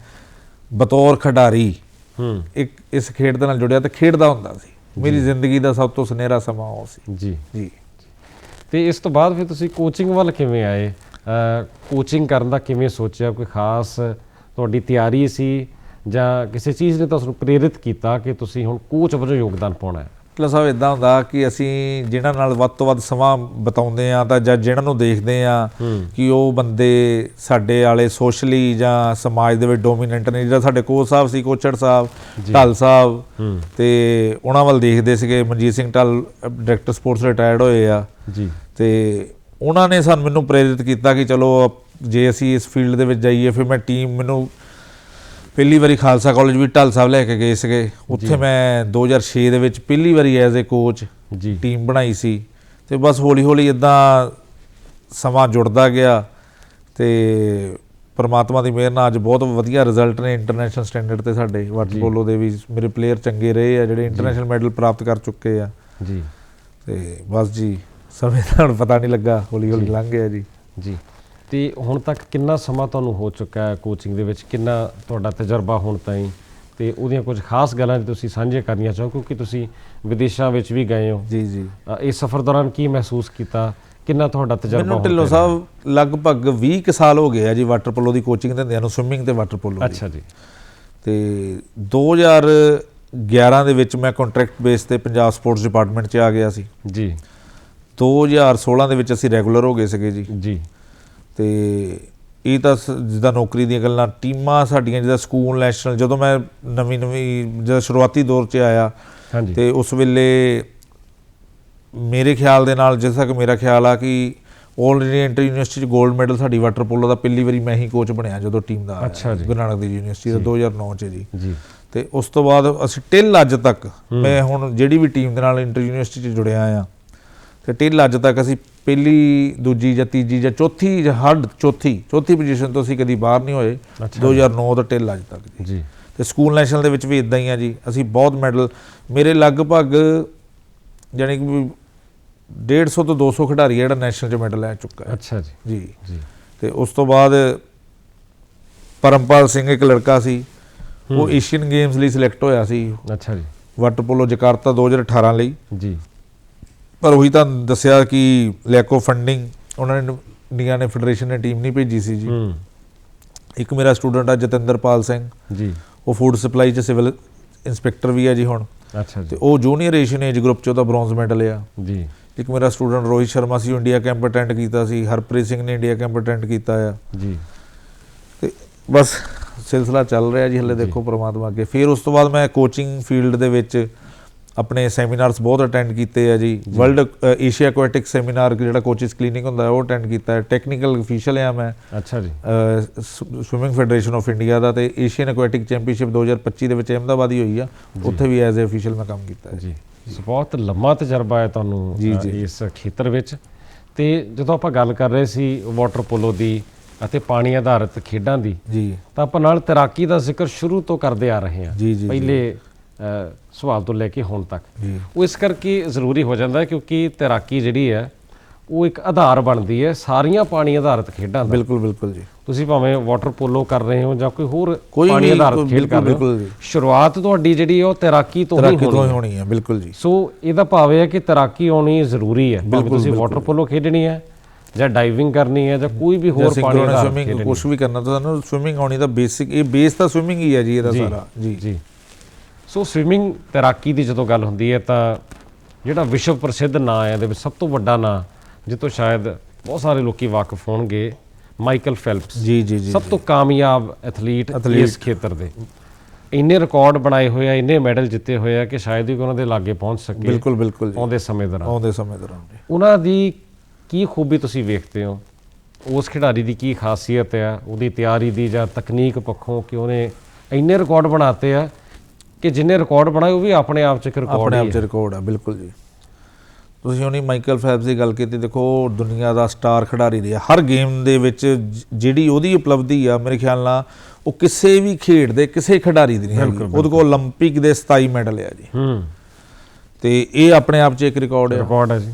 ਬਤੌਰ ਖਿਡਾਰੀ ਹੂੰ। ਇੱਕ ਇਸ ਖੇਡ ਦੇ ਨਾਲ ਜੁੜਿਆ ਤੇ ਖੇਡਦਾ ਹੁੰਦਾ ਸੀ। ਮੇਰੀ ਜ਼ਿੰਦਗੀ ਦਾ ਸਭ ਤੋਂ ਸੁਨਹਿਰਾ ਸਮਾਂ ਉਹ ਸੀ। ਜੀ। ਜੀ। ਤੇ ਇਸ ਤੋਂ ਬਾਅਦ ਫਿਰ ਤੁਸੀਂ ਕੋਚਿੰਗ ਵੱਲ ਕਿਵੇਂ ਆਏ? ਕੋਚਿੰਗ ਕਰਨ ਦਾ ਕਿਵੇਂ ਸੋਚਿਆ? ਕੋਈ ਖਾਸ ਤੁਹਾਡੀ ਤਿਆਰੀ ਸੀ ਜਾਂ ਕਿਸੇ ਚੀਜ਼ ਨੇ ਤੁਹਾਨੂੰ ਪ੍ਰੇਰਿਤ ਕੀਤਾ ਕਿ ਤੁਸੀਂ ਹੁਣ ਕੋਚ ਵਜੋਂ ਯੋਗਦਾਨ ਪਾਉਣਾ ਹੈ? ਢਿੱਲੋਂ ਸਾਹਿਬ ਇਦਾਂ ਹੁੰਦਾ ਕਿ ਅਸੀਂ ਜਿਨ੍ਹਾਂ ਨਾਲ ਵੱਧ ਤੋਂ ਵੱਧ ਸਮਾਂ ਬਿਤਾਉਂਦੇ ਆ ਤਾਂ ਜਾਂ ਜਿਨ੍ਹਾਂ ਨੂੰ ਦੇਖਦੇ ਆ ਕਿ ਉਹ ਬੰਦੇ ਸਾਡੇ ਵਾਲੇ ਸੋਸ਼ਲੀ ਜਾਂ ਸਮਾਜ ਦੇ ਵਿੱਚ ਡੋਮੀਨੈਂਟ ਨੇ ਜਿਹੜਾ ਸਾਡੇ ਕੋਚ ਸਾਹਿਬ ਸੀ ਕੋਚੜ ਸਾਹਿਬ ਢੱਲ ਸਾਹਿਬ ਤੇ ਉਹਨਾਂ ਵੱਲ ਦੇਖਦੇ ਸੀਗੇ। Manjit Singh Dhall director sports retired ਹੋਏ ਆ। ਜੀ। ਤੇ ਉਹਨਾਂ ਨੇ ਸਾਨੂੰ ਮੈਨੂੰ ਪ੍ਰੇਰਿਤ ਕੀਤਾ ਕਿ ਚਲੋ ਜੇ ਅਸੀਂ ਇਸ ਫੀਲਡ ਦੇ ਵਿੱਚ ਜਾਈਏ ਫਿਰ ਮੈਂ ਟੀਮ ਮੈਨੂੰ ਪਹਿਲੀ ਵਾਰੀ ਖਾਲਸਾ ਕਾਲਜ ਵੀ ਢੱਲ ਸਾਹਿਬ ਲੈ ਕੇ ਗਏ ਸੀਗੇ। ਉੱਥੇ ਮੈਂ 2006 ਦੇ ਵਿੱਚ ਪਹਿਲੀ ਵਾਰੀ ਐਜ਼ ਅ ਕੋਚ ਜੀ। ਟੀਮ ਬਣਾਈ ਸੀ। ਤੇ ਬਸ ਹੌਲੀ ਹੌਲੀ ਇਦਾਂ ਸਮਾਂ ਜੁੜਦਾ ਗਿਆ ਤੇ ਪਰਮਾਤਮਾ ਦੀ ਮਿਹਰ ਨਾਲ ਅੱਜ ਬਹੁਤ ਵਧੀਆ ਰਿਜ਼ਲਟ ਨੇ ਇੰਟਰਨੈਸ਼ਨਲ ਸਟੈਂਡਰਡ ਤੇ ਸਾਡੇ। ਵਾਟਰ ਪੋਲੋ ਦੇ ਵੀ ਮੇਰੇ ਪਲੇਅਰ ਚੰਗੇ ਰਹੇ ਆ ਜਿਹੜੇ ਇੰਟਰਨੈਸ਼ਨਲ ਮੈਡਲ ਪ੍ਰਾਪਤ ਕਰ ਚੁੱਕੇ ਆ। ਜੀ। ਤੇ ਬਸ ਜੀ ਸਮੇਂ ਦਾ ਪਤਾ ਨਹੀਂ ਲੱਗਾ ਹੌਲੀ ਹੌਲੀ ਲੰਘ ਗਿਆ ਜੀ। ਜੀ। ਤੇ ਹੁਣ ਤੱਕ ਕਿੰਨਾ ਸਮਾਂ ਤੁਹਾਨੂੰ ਹੋ ਚੁੱਕਾ ਹੈ ਕੋਚਿੰਗ ਦੇ ਵਿੱਚ? ਕਿੰਨਾ ਤੁਹਾਡਾ ਤਜਰਬਾ ਹੁਣ ਤਾਈਂ? ਤੇ ਉਹਦੀਆਂ ਕੁਝ ਖਾਸ ਗੱਲਾਂ ਜੇ ਤੁਸੀਂ ਸਾਂਝੇ ਕਰਨੀਆਂ ਚਾਹੋ ਕਿਉਂਕਿ ਤੁਸੀਂ ਵਿਦੇਸ਼ਾਂ ਵਿੱਚ ਵੀ ਗਏ ਹੋ। ਜੀ ਜੀ। ਇਸ ਸਫ਼ਰ ਦੌਰਾਨ ਕੀ ਮਹਿਸੂਸ ਕੀਤਾ? ਕਿੰਨਾ ਤੁਹਾਡਾ ਤਜਰਬਾ ਮੈਨੂੰ ਢਿੱਲੋਂ? ਸਾਹਿਬ ਲਗਭਗ 20 ਕੁ ਸਾਲ ਹੋ ਗਏ ਆ ਜੀ ਵਾਟਰ ਪੋਲੋ ਦੀ ਕੋਚਿੰਗ ਦਿੰਦਿਆਂ ਨੂੰ ਸਵਿਮਿੰਗ ਤੇ ਵਾਟਰ ਪੋਲੋ ਅੱਛਾ ਜੀ। ਤੇ 2011 ਦੇ ਵਿੱਚ ਮੈਂ ਕੰਟਰੈਕਟ ਬੇਸ ਤੇ ਪੰਜਾਬ ਸਪੋਰਟਸ ਡਿਪਾਰਟਮੈਂਟ 'ਚ ਆ ਗਿਆ ਸੀ। ਜੀ। 2016 ਦੇ ਵਿੱਚ ਅਸੀਂ ਰੈਗੂਲਰ ਹੋ ਗਏ ਸੀਗੇ ਜੀ। ਜੀ। ਤੇ ਇਹ ਤਾਂ ਜਿੱਦਾਂ ਨੌਕਰੀ ਦੀਆਂ ਗੱਲਾਂ ਟੀਮਾਂ ਸਾਡੀਆਂ ਜਿੱਦਾਂ ਸਕੂਲ ਨੈਸ਼ਨਲ ਜਦੋਂ ਮੈਂ ਨਵੀਂ ਨਵੀਂ ਜਦੋਂ ਸ਼ੁਰੂਆਤੀ ਦੌਰ 'ਚ ਆਇਆ ਤੇ ਉਸ ਵੇਲੇ ਮੇਰੇ ਖਿਆਲ ਦੇ ਨਾਲ ਜਿਸ ਤੱਕ ਮੇਰਾ ਖਿਆਲ ਆ ਕਿ 올 ਇੰਡੀਆ ਇੰਟਰ ਯੂਨੀਵਰਸਿਟੀ ਚ 골ਡ ਮੈਡਲ ਸਾਡੀ ਵਾਟਰ ਪੋਲੋ ਦਾ ਪਹਿਲੀ ਵਾਰੀ ਮੈਂ ਹੀ ਕੋਚ ਬਣਿਆ ਜਦੋਂ ਟੀਮ ਦਾ। ਗੁਰੂ ਨਾਨਕ ਦੇਵ ਯੂਨੀਵਰਸਿਟੀ ਦਾ 2009 ਚ ਜੀ। ਜੀ। ਤੇ ਉਸ ਤੋਂ ਬਾਅਦ ਅਸੀਂ ਟਿਲ ਅੱਜ ਤੱਕ ਮੈਂ ਹੁਣ ਜਿਹੜੀ ਵੀ ਟੀਮ ਦੇ ਨਾਲ ਇੰਟਰ ਯੂਨੀਵਰਸਿਟੀ ਚ ਜੁੜਿਆ ਆ ਤੇ ਟਿਲ ਅੱਜ ਤੱਕ ਅਸੀਂ ਪਹਿਲੀ ਦੂਜੀ ਜਾਂ ਤੀਜੀ ਜਾਂ ਚੌਥੀ ਜਾਂ ਹੱਡ ਚੌਥੀ ਚੌਥੀ ਪੋਜੀਸ਼ਨ ਤੋਂ ਅਸੀਂ ਕਦੀ ਬਾਹਰ ਨਹੀਂ ਹੋਏ। ਅੱਛਾ 2009 ਤੋਂ ਟਿਲ ਅੱਜ ਤੱਕ ਜੀ। ਤੇ ਸਕੂਲ ਨੈਸ਼ਨਲ ਦੇ ਵਿੱਚ ਵੀ ਇਦਾਂ ਹੀ ਆ ਜੀ। ਅਸੀਂ ਬਹੁਤ ਮੈਡਲ ਮੇਰੇ ਲਗਭਗ ਯਾਨੀ ਕਿ 150 ਤੋਂ 200 ਖਿਡਾਰੀ ਜਿਹੜਾ ਨੈਸ਼ਨਲ ਚ ਮੈਡਲ ਲੈ ਚੁੱਕਾ ਹੈ। ਅੱਛਾ ਜੀ। ਜੀ। ਜੀ। ਤੇ ਉਸ ਤੋਂ ਬਾਅਦ ਪਰਮਪਾਲ ਸਿੰਘ ਇੱਕ ਲੜਕਾ ਸੀ। ਉਹ ਏਸ਼ੀਅਨ ਗੇਮਸ ਲਈ ਸਿਲੈਕਟ ਹੋਇਆ ਸੀ। ਅੱਛਾ ਜੀ। ਵਾਟਰ ਪੋਲੋ ਜਕਾਰਤਾ 2018 ਲਈ। ਜੀ। ਪਰ ਉਹੀ ਤਾਂ ਦੱਸਿਆ ਕਿ ਲੈਕ ਆਫ ਫੰਡਿੰਗ ਉਹਨਾਂ ਨੇ ਇੰਡੀਆ ਨੇ ਫੈਡਰੇਸ਼ਨ ਨੇ ਟੀਮ ਨਹੀਂ ਭੇਜੀ ਸੀ ਜੀ। ਇੱਕ ਮੇਰਾ ਸਟੂਡੈਂਟ ਆ ਜਤਿੰਦਰਪਾਲ ਸਿੰਘ। ਜੀ। ਉਹ ਫੂਡ ਸਪਲਾਈ ਚ ਸਿਵਲ ਇੰਸਪੈਕਟਰ ਵੀ ਆ ਜੀ ਹੁਣ। ਅੱਛਾ ਜੀ। ਤੇ ਉਹ ਜੂਨੀਅਰ ਏਸ਼ੀਅਨ ਏਜ ਗਰੁੱਪ ਚ ਉਹਦਾ ਬ੍ਰੌਂਜ਼ ਮੈਡਲ ਆ। ਜੀ। ਇੱਕ ਮੇਰਾ ਸਟੂਡੈਂਟ ਰੋਹਿਤ ਸ਼ਰਮਾ ਸੀ ਇੰਡੀਆ ਕੈਂਪ ਅਟੈਂਡ ਕੀਤਾ ਸੀ। ਹਰਪ੍ਰੀਤ ਸਿੰਘ ਨੇ ਇੰਡੀਆ ਕੈਂਪ ਅਟੈਂਡ ਕੀਤਾ ਆ। ਜੀ। ਤੇ ਬਸ ਸਿਲਸਿਲਾ ਚੱਲ ਰਿਹਾ ਜੀ ਹਲੇ ਦੇਖੋ ਪ੍ਰਮਾਤਮਾ ਅੱਗੇ। ਫਿਰ ਉਸ ਤੋਂ ਬਾਅਦ ਮੈਂ ਕੋਚਿੰਗ ਫੀਲਡ ਦੇ ਵਿੱਚ ਆਪਣੇ ਸੈਮੀਨਾਰਸ ਬਹੁਤ ਅਟੈਂਡ ਕੀਤੇ ਆ ਜੀ। ਵਰਲਡ ਏਸ਼ੀਆ ਐਕੁਐਟਿਕ ਸੈਮੀਨਾਰ ਜਿਹੜਾ ਕੋਚਿਸ ਕਲੀਨਿਕ ਹੁੰਦਾ ਉਹ ਅਟੈਂਡ ਕੀਤਾ ਹੈ। ਟੈਕਨੀਕਲ ਅਫੀਸ਼ੀਅਲ ਆ ਮੈਂ। ਅੱਛਾ ਜੀ। ਸਵਿਮਿੰਗ ਫੈਡਰੇਸ਼ਨ ਆਫ ਇੰਡੀਆ ਦਾ ਤੇ ਏਸ਼ੀਅਨ ਐਕੁਐਟਿਕ ਚੈਂਪੀਅਨਸ਼ਿਪ 2025 ਦੇ ਵਿੱਚ ਅਹਿਮਦਾਬਾਦ ਹੀ ਹੋਈ ਆ। ਉੱਥੇ ਵੀ ਐਜ਼ ਅ ਅਫੀਸ਼ੀਅਲ ਮੈਂ ਕੰਮ ਕੀਤਾ ਹੈ। ਜੀ। ਬਹੁਤ ਲੰਮਾ ਤਜਰਬਾ ਹੈ ਤੁਹਾਨੂੰ। ਇਸ ਖੇਤਰ ਵਿੱਚ। ਤੇ ਜਦੋਂ ਆਪਾਂ ਗੱਲ ਕਰ ਰਹੇ ਸੀ ਵਾਟਰ ਪੋਲੋ ਦੀ ਅਤੇ ਪਾਣੀ ਆਧਾਰਿਤ ਖੇਡਾਂ ਦੀ ਜੀ। ਤਾਂ ਆਪਾਂ ਨਾਲ ਤੈਰਾਕੀ ਦਾ ਜ਼ਿਕਰ ਸ਼ੁਰੂ ਤੋਂ ਕਰਦੇ ਆ ਰਹੇ ਹਾਂ। ਪਹਿਲੇ ਸਵਾਲ ਤੋਂ ਲੈ ਕੇ ਹੁਣ ਤੱਕ। ਉਹ ਇਸ ਕਰਕੇ ਜ਼ਰੂਰੀ ਹੋ ਜਾਂਦਾ ਹੈ ਕਿਉਂਕਿ ਤੈਰਾਕੀ ਜਿਹੜੀ ਹੈ ਉਹ ਇੱਕ ਆਧਾਰ ਬਣਦੀ ਹੈ ਸਾਰੀਆਂ ਪਾਣੀ ਆਧਾਰਿਤ ਖੇਡਾਂ ਦਾ। ਬਿਲਕੁਲ ਬਿਲਕੁਲ ਜੀ। ਤੁਸੀਂ ਭਾਵੇਂ ਵਾਟਰ ਪੋਲੋ ਕਰ ਰਹੇ ਹੋ ਜਾਂ ਕੋਈ ਹੋਰ ਪਾਣੀ ਆਧਾਰਿਤ ਖੇਡ ਕਰ ਰਹੇ ਹੋ। ਸ਼ੁਰੂਆਤ ਤੁਹਾਡੀ ਜਿਹੜੀ ਹੈ ਉਹ ਤੈਰਾਕੀ ਤੋਂ ਹੀ ਹੋਣੀ ਹੈ ਹੀ। ਹੋਣੀ ਹੈ ਬਿਲਕੁਲ ਜੀ। ਸੋ ਇਹਦਾ ਭਾਵ ਇਹ ਹੈ ਕਿ ਤੈਰਾਕੀ ਆਉਣੀ ਜ਼ਰੂਰੀ ਹੈ। ਭਾਵੇਂ ਬਿਲਕੁਲ, ਤੁਸੀਂ ਵਾਟਰ ਪੋਲੋ ਖੇਡਣੀ ਹੈ ਜਾਂ ਡਾਈਵਿੰਗ ਕਰਨੀ ਹੈ ਜਾਂ ਕੋਈ ਵੀ ਹੋਰ ਪਾਣੀ ਦਾ ਸਵਿਮਿੰਗ ਕੁਝ ਵੀ ਕਰਨਾ ਤਾਂ ਸਾਨੂੰ ਸਵਿਮਿੰਗ ਆਉਣੀ ਤਾਂ ਬੇਸਿਕ ਇਹ ਬੇਸ ਤਾਂ ਸਵਿਮਿੰਗ ਹੀ ਹੈ ਜੀ ਇਹਦਾ ਸਾਰਾ। ਜੀ। ਜੀ। ਸੋ ਸਵਿਮਿੰਗ ਤੈਰਾਕੀ ਦੀ ਜਦੋਂ ਗੱਲ ਹੁੰਦੀ ਹੈ ਤਾਂ ਜਿਹੜਾ ਵਿਸ਼ਵ ਪ੍ਰਸਿੱਧ ਨਾਂ ਹੈ ਇਹਦੇ ਵਿੱਚ ਸਭ ਤੋਂ ਵੱਡਾ ਨਾਂ ਜਿੱਤੋਂ ਸ਼ਾਇਦ ਬਹੁਤ ਸਾਰੇ ਲੋਕੀ ਵਾਕਿਫ ਹੋਣਗੇ ਮਾਈਕਲ ਫੈਲਪਸ। ਜੀ ਜੀ ਜੀ ਸਭ ਤੋਂ ਕਾਮਯਾਬ ਐਥਲੀਟ। ਇਸ ਖੇਤਰ ਦੇ। ਇੰਨੇ ਰਿਕਾਰਡ ਬਣਾਏ ਹੋਏ ਆ ਇੰਨੇ ਮੈਡਲ ਜਿੱਤੇ ਹੋਏ ਆ ਕਿ ਸ਼ਾਇਦ ਹੀ ਉਹਨਾਂ ਦੇ ਲਾਗੇ ਪਹੁੰਚ ਸਕੇ ਬਿਲਕੁਲ ਬਿਲਕੁਲ ਜੀ। ਆਉਂਦੇ ਸਮੇਂ ਦੌਰਾਨ। ਆਉਂਦੇ ਸਮੇਂ ਦੌਰਾਨ ਜੀ। ਉਹਨਾਂ ਦੀ ਕੀ ਖੂਬੀ ਤੁਸੀਂ ਵੇਖਦੇ ਹੋ? ਉਸ ਖਿਡਾਰੀ ਦੀ ਕੀ ਖਾਸੀਅਤ ਹੈ ਉਹਦੀ ਤਿਆਰੀ ਦੀ ਜਾਂ ਤਕਨੀਕ ਪੱਖੋਂ ਕਿ ਉਹਨੇ ਇੰਨੇ ਰਿਕਾਰਡ ਬਣਾਤੇ ਆ ਕਿ ਜਿੰਨੇ ਰਿਕਾਰਡ ਬਣਾਏ ਉਹ ਵੀ ਆਪਣੇ ਆਪ ਚ ਇੱਕ ਰਿਕਾਰਡ ਆਪਣੇ ਹੀ ਆਪ ਹੈ 'ਚ ਰਿਕਾਰਡ ਹੈ ਬਿਲਕੁਲ ਜੀ ਤੁਸੀਂ ਹੁਣੀ ਮਾਈਕਲ ਫੈਲਪਸ ਦੀ ਗੱਲ ਕੀਤੀ ਦੇਖੋ ਉਹ ਦੁਨੀਆ ਦਾ ਸਟਾਰ ਖਿਡਾਰੀ ਰਿਹਾ ਹਰ ਗੇਮ ਦੇ ਵਿੱਚ ਜ- ਜਿਹੜੀ ਉਹਦੀ ਉਪਲਬਧੀ ਆ ਮੇਰੇ ਖਿਆਲ ਨਾਲ ਉਹ ਕਿਸੇ ਵੀ ਖੇਡ ਦੇ ਕਿਸੇ ਖਿਡਾਰੀ ਦੀ ਨਹੀਂ ਹੈਗੀ ਉਹਦੇ ਕੋਲ 올림픽 ਦੇ 27 ਮੈਡਲ ਆ ਜੀ ਹੂੰ ਤੇ ਇਹ ਆਪਣੇ ਆਪ 'ਚ ਇੱਕ ਰਿਕਾਰਡ ਹੈ ਰਿਕਾਰਡ ਹੈ ਜੀ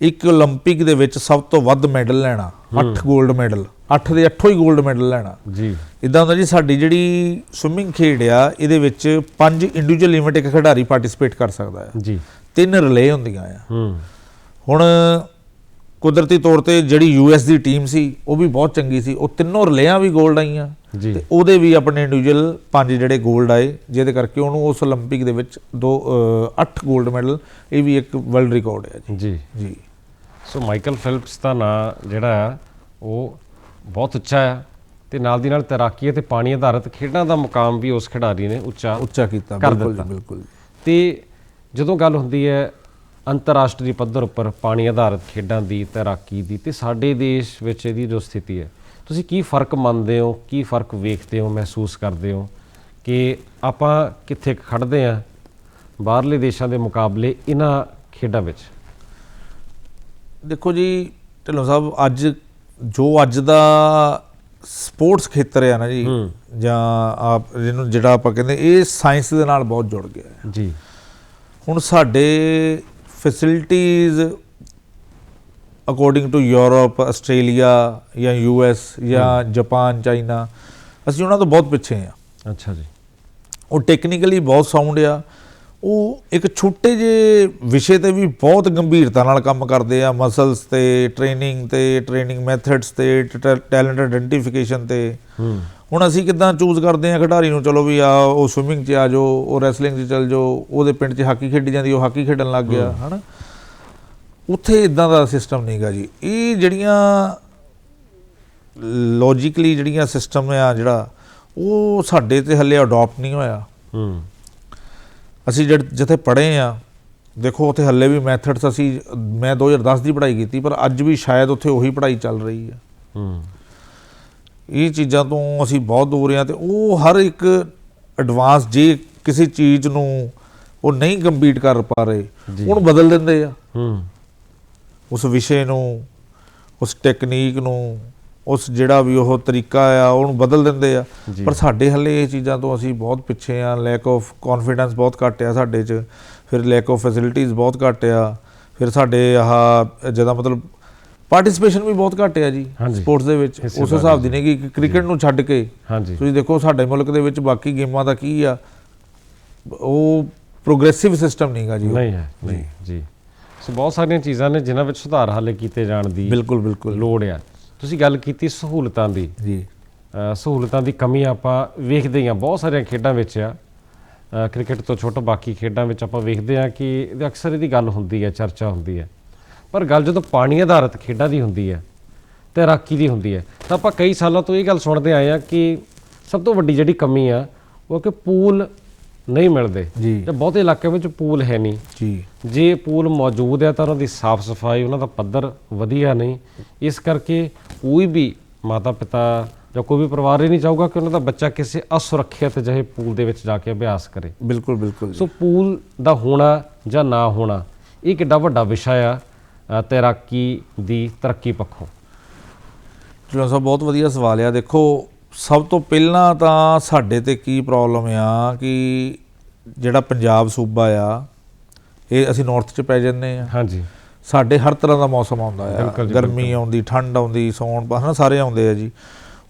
ਇੱਕ 올림픽 ਦੇ ਵਿੱਚ ਸਭ ਤੋਂ ਵੱਧ ਮੈਡਲ ਲੈਣਾ 8 ਗੋਲਡ ਮੈਡਲ 8 ਦੇ 8 ਹੀ ਗੋਲਡ ਮੈਡਲ ਲੈਣਾ। ਜੀ। ਇਦਾਂ ਹੁੰਦਾ ਜੀ ਸਾਡੀ ਜਿਹੜੀ ਸਵਿਮਿੰਗ ਖੇਡ ਆ ਇਹਦੇ ਵਿੱਚ ਪੰਜ ਇੰਡੀਵਿਜੂਅਲ ਲਿਮਿਟ ਇੱਕ ਖਿਡਾਰੀ ਪਾਰਟਿਸਿਪੇਟ ਕਰ ਸਕਦਾ ਹੈ ਜੀ। ਤਿੰਨ ਰਿਲੇ ਹੁੰਦੀਆਂ ਆ। ਹੂੰ। ਹੁਣ ਕੁਦਰਤੀ ਤੌਰ ਤੇ ਜਿਹੜੀ ਯੂ ਯੂਐਸ ਦੀ ਟੀਮ ਸੀ ਉਹ ਵੀ ਬਹੁਤ ਚੰਗੀ ਸੀ। ਉਹ ਤਿੰਨੋਂ ਰਿਲੇਆਂ ਵੀ ਗੋਲਡ ਆਈਆਂ। ਤੇ ਉਹਦੇ ਵੀ ਆਪਣੇ ਇੰਡੀਵਿਜੂਅਲ ਪੰਜ ਜਿਹੜੇ ਗੋਲਡ ਆਏ ਜਿਹਦੇ ਕਰਕੇ ਉਹਨੂੰ ਉਸ 올림픽 ਦੇ ਵਿੱਚ ਦੋ 8 ਗੋਲਡ ਮੈਡਲ ਇਹ ਵੀ ਇੱਕ ਵਰਲਡ ਰਿਕਾਰਡ ਹੈ ਜੀ। ਜੀ। ਸੋ ਮਾਈਕਲ ਫਿਲਪਸ ਦਾ ਨਾਂ ਜਿਹੜਾ ਆ ਉਹ ਬਹੁਤ ਉੱਚਾ ਆ ਤੇ ਨਾਲ ਦੀ ਨਾਲ ਤੈਰਾਕੀ ਅਤੇ ਪਾਣੀ ਆਧਾਰਿਤ ਖੇਡਾਂ ਦਾ ਮੁਕਾਮ ਵੀ ਉਸ ਖਿਡਾਰੀ ਨੇ ਉੱਚਾ ਉੱਚਾ ਕੀਤਾ ਕਰ ਬਿਲਕੁਲ ਦਿੱਤਾ। ਬਿਲਕੁਲ ਤੇ ਜਦੋਂ ਗੱਲ ਹੁੰਦੀ ਹੈ ਅੰਤਰਰਾਸ਼ਟਰੀ ਪੱਧਰ ਉੱਪਰ ਪਾਣੀ ਆਧਾਰਿਤ ਖੇਡਾਂ ਦੀ ਤੈਰਾਕੀ ਦੀ ਤੇ ਸਾਡੇ ਦੇਸ਼ ਵਿੱਚ ਇਹਦੀ ਜੋ ਸਥਿਤੀ ਹੈ ਤੁਸੀਂ ਕੀ ਫ਼ਰਕ ਮੰਨਦੇ ਹੋ ਕੀ ਫ਼ਰਕ ਵੇਖਦੇ ਹੋ ਮਹਿਸੂਸ ਕਰਦੇ ਹੋ ਕਿ ਆਪਾਂ ਕਿੱਥੇ ਕੁ ਖੜਦੇ ਆ ਬਾਹਰਲੇ ਦੇਸ਼ਾਂ ਦੇ ਮੁਕਾਬਲੇ ਇਹਨਾਂ ਖੇਡਾਂ ਵਿੱਚ ਦੇਖੋ ਜੀ ਢਿੱਲੋਂ ਸਾਹਿਬ ਅੱਜ ਜੋ ਅੱਜ ਦਾ ਸਪੋਰਟਸ ਖੇਤਰ ਹੈ ਨਾ ਜੀ ਜਾਂ ਆਪ ਜਿਹਨੂੰ ਜਿਹੜਾ ਆਪਾਂ ਕਹਿੰਦੇ ਇਹ ਸਾਇੰਸ ਦੇ ਨਾਲ ਬਹੁਤ ਜੁੜ ਗਿਆ ਹੈ। ਜੀ। ਹੁਣ ਸਾਡੇ ਫੈਸਿਲਿਟੀਆਂ ਅਕੋਰਡਿੰਗ ਟੂ ਯੂਰਪ ਆਸਟ੍ਰੇਲੀਆ ਜਾਂ ਯੂਐਸ ਜਾਂ ਜਾਪਾਨ ਚਾਈਨਾ ਅਸੀਂ ਉਹਨਾਂ ਤੋਂ ਬਹੁਤ ਪਿੱਛੇ ਆ ਅੱਛਾ ਜੀ। ਉਹ ਟੈਕਨੀਕਲੀ ਬਹੁਤ ਸਾਊਂਡ ਆ। ਉਹ ਇੱਕ ਛੋਟੇ ਜੇ ਵਿਸ਼ੇ ਤੇ ਵੀ ਬਹੁਤ ਗੰਭੀਰਤਾ ਨਾਲ ਕੰਮ ਕਰਦੇ ਆ ਮਸਲਸ ਤੇ ਟ੍ਰੇਨਿੰਗ ਤੇ ਟ੍ਰੇਨਿੰਗ ਮੈਥਡਸ ਤੇ ਟੈਲੈਂਟ ਆਇਡੈਂਟੀਫਿਕੇਸ਼ਨ ਤੇ। ਹੁਣ ਅਸੀਂ ਕਿਦਾਂ ਚੂਜ਼ ਕਰਦੇ ਆ ਖਿਡਾਰੀ ਨੂੰ ਚਲੋ ਵੀ ਆ ਉਹ ਸਵਿਮਿੰਗ 'ਚ ਆ ਜਾਓ ਉਹ ਰੈਸਲਿੰਗ 'ਚ ਚੱਲ ਜਾਓ ਉਹਦੇ ਪਿੰਡ 'ਚ ਹਾਕੀ ਖੇਡੀ ਜਾਂਦੀ ਉਹ ਹਾਕੀ ਖੇਡਣ ਲੱਗ ਗਿਆ ਹਨਾ? ਉੱਥੇ ਇਦਾਂ ਦਾ ਸਿਸਟਮ ਨਹੀਂਗਾ ਜੀ। ਇਹ ਜਿਹੜੀਆਂ ਲੌਜੀਕਲੀ ਜਿਹੜੀਆਂ ਸਿਸਟਮ ਆ ਜਿਹੜਾ ਉਹ ਸਾਡੇ ਤੇ ਹੱਲੇ ਅਡਾਪਟ ਨਹੀਂ ਹੋਇਆ। ਹੂੰ। ਅਸੀਂ ਜਿੱਥੇ ਪੜ੍ਹੇ ਆ ਦੇਖੋ ਉੱਥੇ ਹੱਲੇ ਵੀ ਮੈਥਡਸ ਅਸੀਂ ਮੈਂ 2010 ਦੀ ਪੜ੍ਹਾਈ ਕੀਤੀ ਪਰ ਅੱਜ ਵੀ ਸ਼ਾਇਦ ਉੱਥੇ ਉਹੀ ਪੜ੍ਹਾਈ ਚੱਲ ਰਹੀ ਆ ਹੂੰ। ਇਹ ਚੀਜ਼ਾਂ ਤੋਂ ਅਸੀਂ ਬਹੁਤ ਦੂਰ ਆ ਤੇ ਉਹ ਹਰ ਇੱਕ ਐਡਵਾਂਸ ਜੇ ਕਿਸੇ ਚੀਜ਼ ਨੂੰ ਉਹ ਨਹੀਂ ਕੰਪੀਟ ਕਰ ਪਾ ਰਹੇ। ਉਹਨੂੰ ਬਦਲ ਦਿੰਦੇ ਆ। ਹੂੰ। ਉਸ ਵਿਸ਼ੇ ਨੂੰ ਉਸ ਟੈਕਨੀਕ ਨੂੰ ਉਸ ਜਿਹੜਾ ਵੀ ਉਹ ਤਰੀਕਾ ਆ ਉਹਨੂੰ ਬਦਲ ਦਿੰਦੇ ਆ। ਜੀ। ਪਰ ਸਾਡੇ ਹੱਲੇ ਇਹ ਚੀਜ਼ਾਂ ਤੋਂ ਅਸੀਂ ਬਹੁਤ ਪਿੱਛੇ ਆ। ਲੈਕ ਆਫ ਕੌਨਫੀਡੈਂਸ ਬਹੁਤ ਘੱਟ ਆ ਸਾਡੇ 'ਚ। ਫਿਰ ਲੈਕ ਆਫ ਫੈਸਿਲਿਟੀਆਂ ਬਹੁਤ ਘੱਟ ਆ। ਫਿਰ ਸਾਡੇ ਆਹ ਜਿਹਦਾ ਮਤਲਬ ਪਾਰਟਿਸਿਪੇਸ਼ਨ ਵੀ ਬਹੁਤ ਘੱਟ ਆ ਜੀ। ਸਪੋਰਟਸ ਦੇ ਵਿੱਚ। ਉਸ ਹਿਸਾਬ ਦੀ ਨਹੀਂ ਕਿ ਕ੍ਰਿਕਟ ਨੂੰ ਛੱਡ ਕੇ। ਹਾਂਜੀ। ਤੁਸੀਂ ਦੇਖੋ ਸਾਡੇ ਮੁਲਕ ਦੇ ਵਿੱਚ ਬਾਕੀ ਗੇਮਾਂ ਦਾ ਕੀ ਆ ਉਹ ਪ੍ਰੋਗਰੈਸਿਵ ਸਿਸਟਮ ਨਹੀਂਗਾ ਜੀ। ਨਹੀਂ ਹੈ ਨਹੀਂ ਜੀ। ਸੋ ਬਹੁਤ ਸਾਰੀਆਂ ਚੀਜ਼ਾਂ ਨੇ ਜਿਨ੍ਹਾਂ ਵਿੱਚ ਸੁਧਾਰ ਹਾਲੇ ਕੀਤੇ ਜਾਣ ਦੀ ਬਿਲਕੁਲ ਬਿਲਕੁਲ। ਲੋੜ ਆ। ਤੁਸੀਂ ਗੱਲ ਕੀਤੀ ਸਹੂਲਤਾਂ ਦੀ। ਜੀ। ਸਹੂਲਤਾਂ ਦੀ ਕਮੀ ਆਪਾਂ ਵੇਖਦੇ ਹਾਂ ਬਹੁਤ ਸਾਰੀਆਂ ਖੇਡਾਂ ਵਿੱਚ ਆ। ਕ੍ਰਿਕਟ ਤੋਂ ਛੋਟਾ ਬਾਕੀ ਖੇਡਾਂ ਵਿੱਚ ਆਪਾਂ ਵੇਖਦੇ ਹਾਂ ਕਿ ਅਕਸਰ ਇਹਦੀ ਗੱਲ ਹੁੰਦੀ ਹੈ ਚਰਚਾ ਹੁੰਦੀ ਹੈ। ਪਰ ਗੱਲ ਜਦੋਂ ਪਾਣੀ ਆਧਾਰਿਤ ਖੇਡਾਂ ਦੀ ਹੁੰਦੀ ਹੈ ਤੈਰਾਕੀ ਦੀ ਹੁੰਦੀ ਹੈ ਤਾਂ ਆਪਾਂ ਕਈ ਸਾਲਾਂ ਤੋਂ ਇਹ ਗੱਲ ਸੁਣਦੇ ਆਏ ਆ ਕਿ ਸਭ ਤੋਂ ਵੱਡੀ ਜਿਹੜੀ ਕਮੀ ਆ ਉਹ ਕਿ ਪੂਲ ਨਹੀਂ ਮਿਲਦੇ। ਜੀ। ਤੇ ਬਹੁਤੇ ਇਲਾਕਿਆਂ ਵਿੱਚ ਪੂਲ ਹੈ ਨਹੀਂ। ਜੀ। ਜੇ ਪੂਲ ਮੌਜੂਦ ਹੈ ਤਾਂ ਉਹਨਾਂ ਦੀ ਸਾਫ਼ ਸਫ਼ਾਈ ਉਹਨਾਂ ਦਾ ਪੱਧਰ ਵਧੀਆ ਨਹੀਂ। ਇਸ ਕਰਕੇ ਕੋਈ ਵੀ ਮਾਤਾ ਪਿਤਾ ਜਾਂ ਕੋਈ ਵੀ ਪਰਿਵਾਰ ਇਹ ਨਹੀਂ ਚਾਹੂਗਾ ਕਿ ਉਹਨਾਂ ਦਾ ਬੱਚਾ ਕਿਸੇ ਅਸੁਰੱਖਿਅਤ ਜਿਹੇ ਪੂਲ ਦੇ ਵਿੱਚ ਜਾ ਕੇ ਅਭਿਆਸ ਕਰੇ। ਬਿਲਕੁਲ ਬਿਲਕੁਲ। ਸੋ ਪੂਲ ਦਾ ਹੋਣਾ ਜਾਂ ਨਾ ਹੋਣਾ ਇਹ ਕਿੱਡਾ ਵੱਡਾ ਵਿਸ਼ਾ ਆ ਤੈਰਾਕੀ ਦੀ ਤਰੱਕੀ ਪੱਖੋਂ। ਚਲੋ ਸਭ ਬਹੁਤ ਵਧੀਆ ਸਵਾਲ ਆ। ਦੇਖੋ ਸਭ ਤੋਂ ਪਹਿਲਾਂ ਤਾਂ ਸਾਡੇ ਤੇ ਕੀ ਪ੍ਰੋਬਲਮ ਆ ਕਿ ਜਿਹੜਾ ਪੰਜਾਬ ਸੂਬਾ ਆ ਇਹ ਅਸੀਂ ਨਾਰਥ 'ਚ ਪੈ ਜੰਨੇ ਆ। ਹਾਂਜੀ। ਸਾਡੇ ਹਰ ਤਰ੍ਹਾਂ ਦਾ ਮੌਸਮ ਆਉਂਦਾ ਆ। ਗਰਮੀ ਆਉਂਦੀ ਠੰਡ ਆਉਂਦੀ ਸੌਣ ਹਨਾ ਸਾਰੇ ਆਉਂਦੇ ਆ ਜੀ।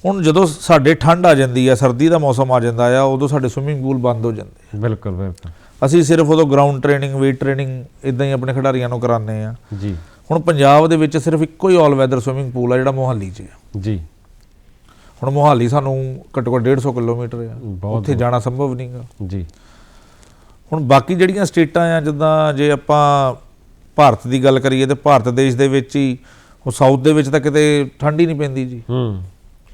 ਹੁਣ ਜਦੋਂ ਸਾਡੇ ਠੰਡ ਆ ਜਾਂਦੀ ਆ ਸਰਦੀ ਦਾ ਮੌਸਮ ਆ ਜਾਂਦਾ ਆ ਉਦੋਂ ਸਾਡੇ ਸਵਿਮਿੰਗ ਪੂਲ ਬੰਦ ਹੋ ਜਾਂਦੇ ਬਿਲਕੁਲ ਬਿਲਕੁਲ। ਅਸੀਂ ਸਿਰਫ ਉਦੋਂ ਗਰਾਊਂਡ ਟ੍ਰੇਨਿੰਗ ਵੇਟ ਟ੍ਰੇਨਿੰਗ ਇਦਾਂ ਹੀ ਆਪਣੇ ਖਿਡਾਰੀਆਂ ਨੂੰ ਕਰਾਉਂਦੇ ਆ। ਜੀ। ਹੁਣ ਪੰਜਾਬ ਦੇ ਵਿੱਚ ਸਿਰਫ ਇੱਕੋ ਹੀ ਆਲ ਵੈਦਰ ਸਵਿਮਿੰਗ ਪੂਲ ਆ ਜਿਹੜਾ ਮੋਹਾਲੀ 'ਚ ਆ। ਜੀ। ਹੁਣ ਮੋਹਾਲੀ ਸਾਨੂੰ ਘੱਟੋ ਘੱਟ 150 ਕਿਲੋਮੀਟਰ ਆ। ਉੱਥੇ ਜਾਣਾ ਸੰਭਵ ਨਹੀਂਗਾ ਜੀ। ਹੁਣ ਬਾਕੀ ਜਿਹੜੀਆਂ ਸਟੇਟਾਂ ਆ ਜਿੱਦਾਂ ਜੇ ਆਪਾਂ ਭਾਰਤ ਦੀ ਗੱਲ ਕਰੀਏ ਤੇ ਭਾਰਤ ਦੇਸ਼ ਦੇ ਵਿੱਚ ਹੀ ਉਹ ਸਾਊਥ ਦੇ ਵਿੱਚ ਤਾਂ ਕਿਤੇ ਠੰਡ ਹੀ ਨਹੀਂ ਪੈਂਦੀ ਜੀ। ਹੂੰ।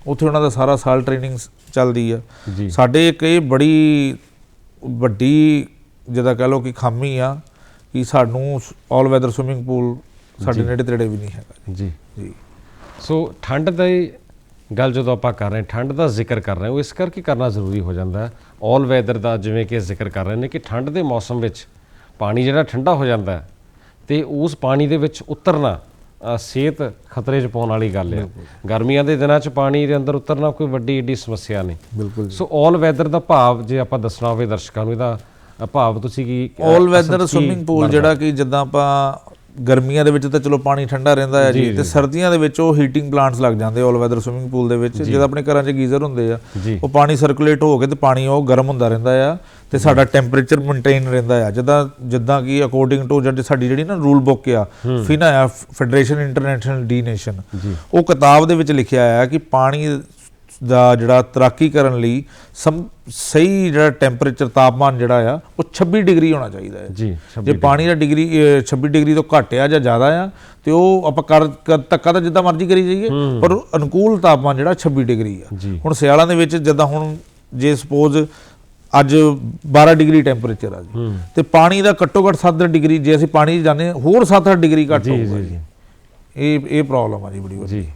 ਉੱਥੇ ਉਹਨਾਂ ਦਾ ਸਾਰਾ ਸਾਲ ਟ੍ਰੇਨਿੰਗ ਚੱਲਦੀ ਆ। ਸਾਡੇ ਇੱਕ ਇਹ ਬੜੀ ਵੱਡੀ ਜਿਹਦਾ ਕਹ ਲਓ ਕਿ ਖਾਮੀ ਆ ਕਿ ਸਾਨੂੰ ਆਲ ਵੈਦਰ ਸਵਿਮਿੰਗ ਪੂਲ ਸਾਡੇ ਨੇੜੇ ਤੇੜੇ ਵੀ ਨਹੀਂ ਹੈਗਾ। ਜੀ। ਜੀ। ਸੋ ਠੰਡ ਦੀ ਗੱਲ ਜਦੋਂ ਆਪਾਂ ਕਰ ਰਹੇ ਹਾਂ ਠੰਡ ਦਾ ਜ਼ਿਕਰ ਕਰ ਰਹੇ ਹਾਂ ਉਹ ਇਸ ਕਰਕੇ ਕਰਨਾ ਜ਼ਰੂਰੀ ਹੋ ਜਾਂਦਾ ਹੈ 올 ਵੈਦਰ ਦਾ ਜਿਵੇਂ ਕਿ ਜ਼ਿਕਰ ਕਰ ਰਹੇ ਨੇ ਕਿ ਠੰਡ ਦੇ ਮੌਸਮ ਵਿੱਚ ਪਾਣੀ ਜਿਹੜਾ ਠੰਡਾ ਹੋ ਜਾਂਦਾ ਹੈ ਤੇ ਉਸ ਪਾਣੀ ਦੇ ਵਿੱਚ ਉਤਰਨਾ ਅ, ਸਿਹਤ ਖਤਰੇ 'ਚ ਪਾਉਣ ਵਾਲੀ ਗੱਲ ਹੈ ਗਰਮੀਆਂ ਦੇ ਦਿਨਾਂ 'ਚ ਪਾਣੀ ਦੇ ਅੰਦਰ ਉਤਰਨਾ ਕੋਈ ਵੱਡੀ ਏਡੀ ਸਮੱਸਿਆ ਨਹੀਂ ਬਿਲਕੁਲ ਸੋ 올 ਵੈਦਰ ਦਾ ਭਾਵ ਜੇ ਆਪਾਂ ਦੱਸਣਾ ਹੋਵੇ ਦਰਸ਼ਕਾਂ ਨੂੰ ਇਹਦਾ ਅ, ਭਾਵ ਤੁਸੀਂ ਕੀ ਅ, 올 ਅਸਲ ਵੈਦਰ 'ਚ ਕੀ ਸਵਿਮਿੰਗ ਪੂਲ ਬਣਦਾ? ਜਿਹੜਾ ਕਿ ਜਿੱਦਾਂ ਆਪਾਂ ਗਰਮੀਆਂ ਦੇ ਵਿੱਚ ਤਾਂ ਚਲੋ ਪਾਣੀ ਠੰਡਾ ਰਹਿੰਦਾ ਹੈ ਜੀ, ਤੇ। ਸਰਦੀਆਂ ਦੇ ਵਿੱਚ ਉਹ ਹੀਟਿੰਗ ਪਲਾਂਟਸ ਲੱਗ ਜਾਂਦੇ 올 ਵੈਦਰ ਸਵਿਮਿੰਗ ਪੂਲ ਦੇ ਵਿੱਚ ਜਿਹਦਾ ਆਪਣੇ ਘਰਾਂ 'ਚ ਗੀਜ਼ਰ ਹੁੰਦੇ ਆ ਉਹ ਪਾਣੀ ਸਰਕੂਲੇਟ ਹੋ ਕੇ ਤੇ ਪਾਣੀ ਉਹ ਗਰਮ ਹੁੰਦਾ ਰਹਿੰਦਾ ਆ ਤੇ ਸਾਡਾ ਟੈਂਪਰੇਚਰ ਮੇਨਟੇਨ ਰਹਿੰਦਾ ਆ। ਜਿੱਦਾਂ ਜਿੱਦਾਂ ਕਿ ਅਕੋਰਡਿੰਗ ਟੂ ਜਿਹੜੀ ਸਾਡੀ ਜਿਹੜੀ ਨਾ ਰੂਲ ਬੁੱਕ ਆ ਫਿਨਾ ਆ ਫੈਡਰੇਸ਼ਨ ਇੰਟਰਨੈਸ਼ਨਲ ਡੀ ਨੇਸ਼ਨ ਉਹ ਕਿਤਾਬ ਦੇ ਵਿੱਚ ਲਿਖਿਆ ਆ ਕਿ ਪਾਣੀ ਦਾ ਜਿਹੜਾ ਤੈਰਾਕੀ ਕਰਨ ਲਈ ਸਹੀ ਜਿਹੜਾ ਟੈਂਪਰੇਚਰ ਤਾਪਮਾਨ ਜਿਹੜਾ ਆ ਉਹ 26 ਡਿਗਰੀ ਹੋਣਾ ਚਾਹੀਦਾ ਹੈ ਜੀ ਜੇ 26 ਪਾਣੀ ਦਾ ਡਿਗਰੀ ਅਹ, 26 ਡਿਗਰੀ ਤੋਂ ਘੱਟ ਆ ਜਾਂ ਜ਼ਿਆਦਾ ਆ ਤੇ ਉਹ ਆਪਾਂ ਕਰ ਧੱਕਾ ਤਾਂ ਜਿੱਦਾਂ ਮਰਜ਼ੀ ਕਰੀ ਜਾਈਏ ਪਰ ਅਨੁਕੂਲ ਤਾਪਮਾਨ ਜਿਹੜਾ 26 ਡਿਗਰੀ ਆ। ਹੁਣ ਸਿਆਲਾਂ ਦੇ ਵਿੱਚ ਜਿੱਦਾਂ ਹੁਣ ਜੇ ਸਪੋਜ਼ ਅੱਜ 12 ਡਿਗਰੀ ਟੈਂਪਰੇਚਰ ਆ ਜੀ ਤੇ ਪਾਣੀ ਦਾ ਘੱਟੋ ਘੱਟ 7 ਡਿਗਰੀ ਜੇ ਅਸੀਂ ਪਾਣੀ 'ਚ ਜਾਂਦੇ ਹੋਰ 7-8 ਡਿਗਰੀ ਘੱਟ ਹੋਊਗਾ ਜੀ ਜੀ। ਇਹ ਇਹ ਪ੍ਰੋਬਲਮ ਆ ਜੀ ਬੜੀ ਵੱਡੀ। ਜੀ।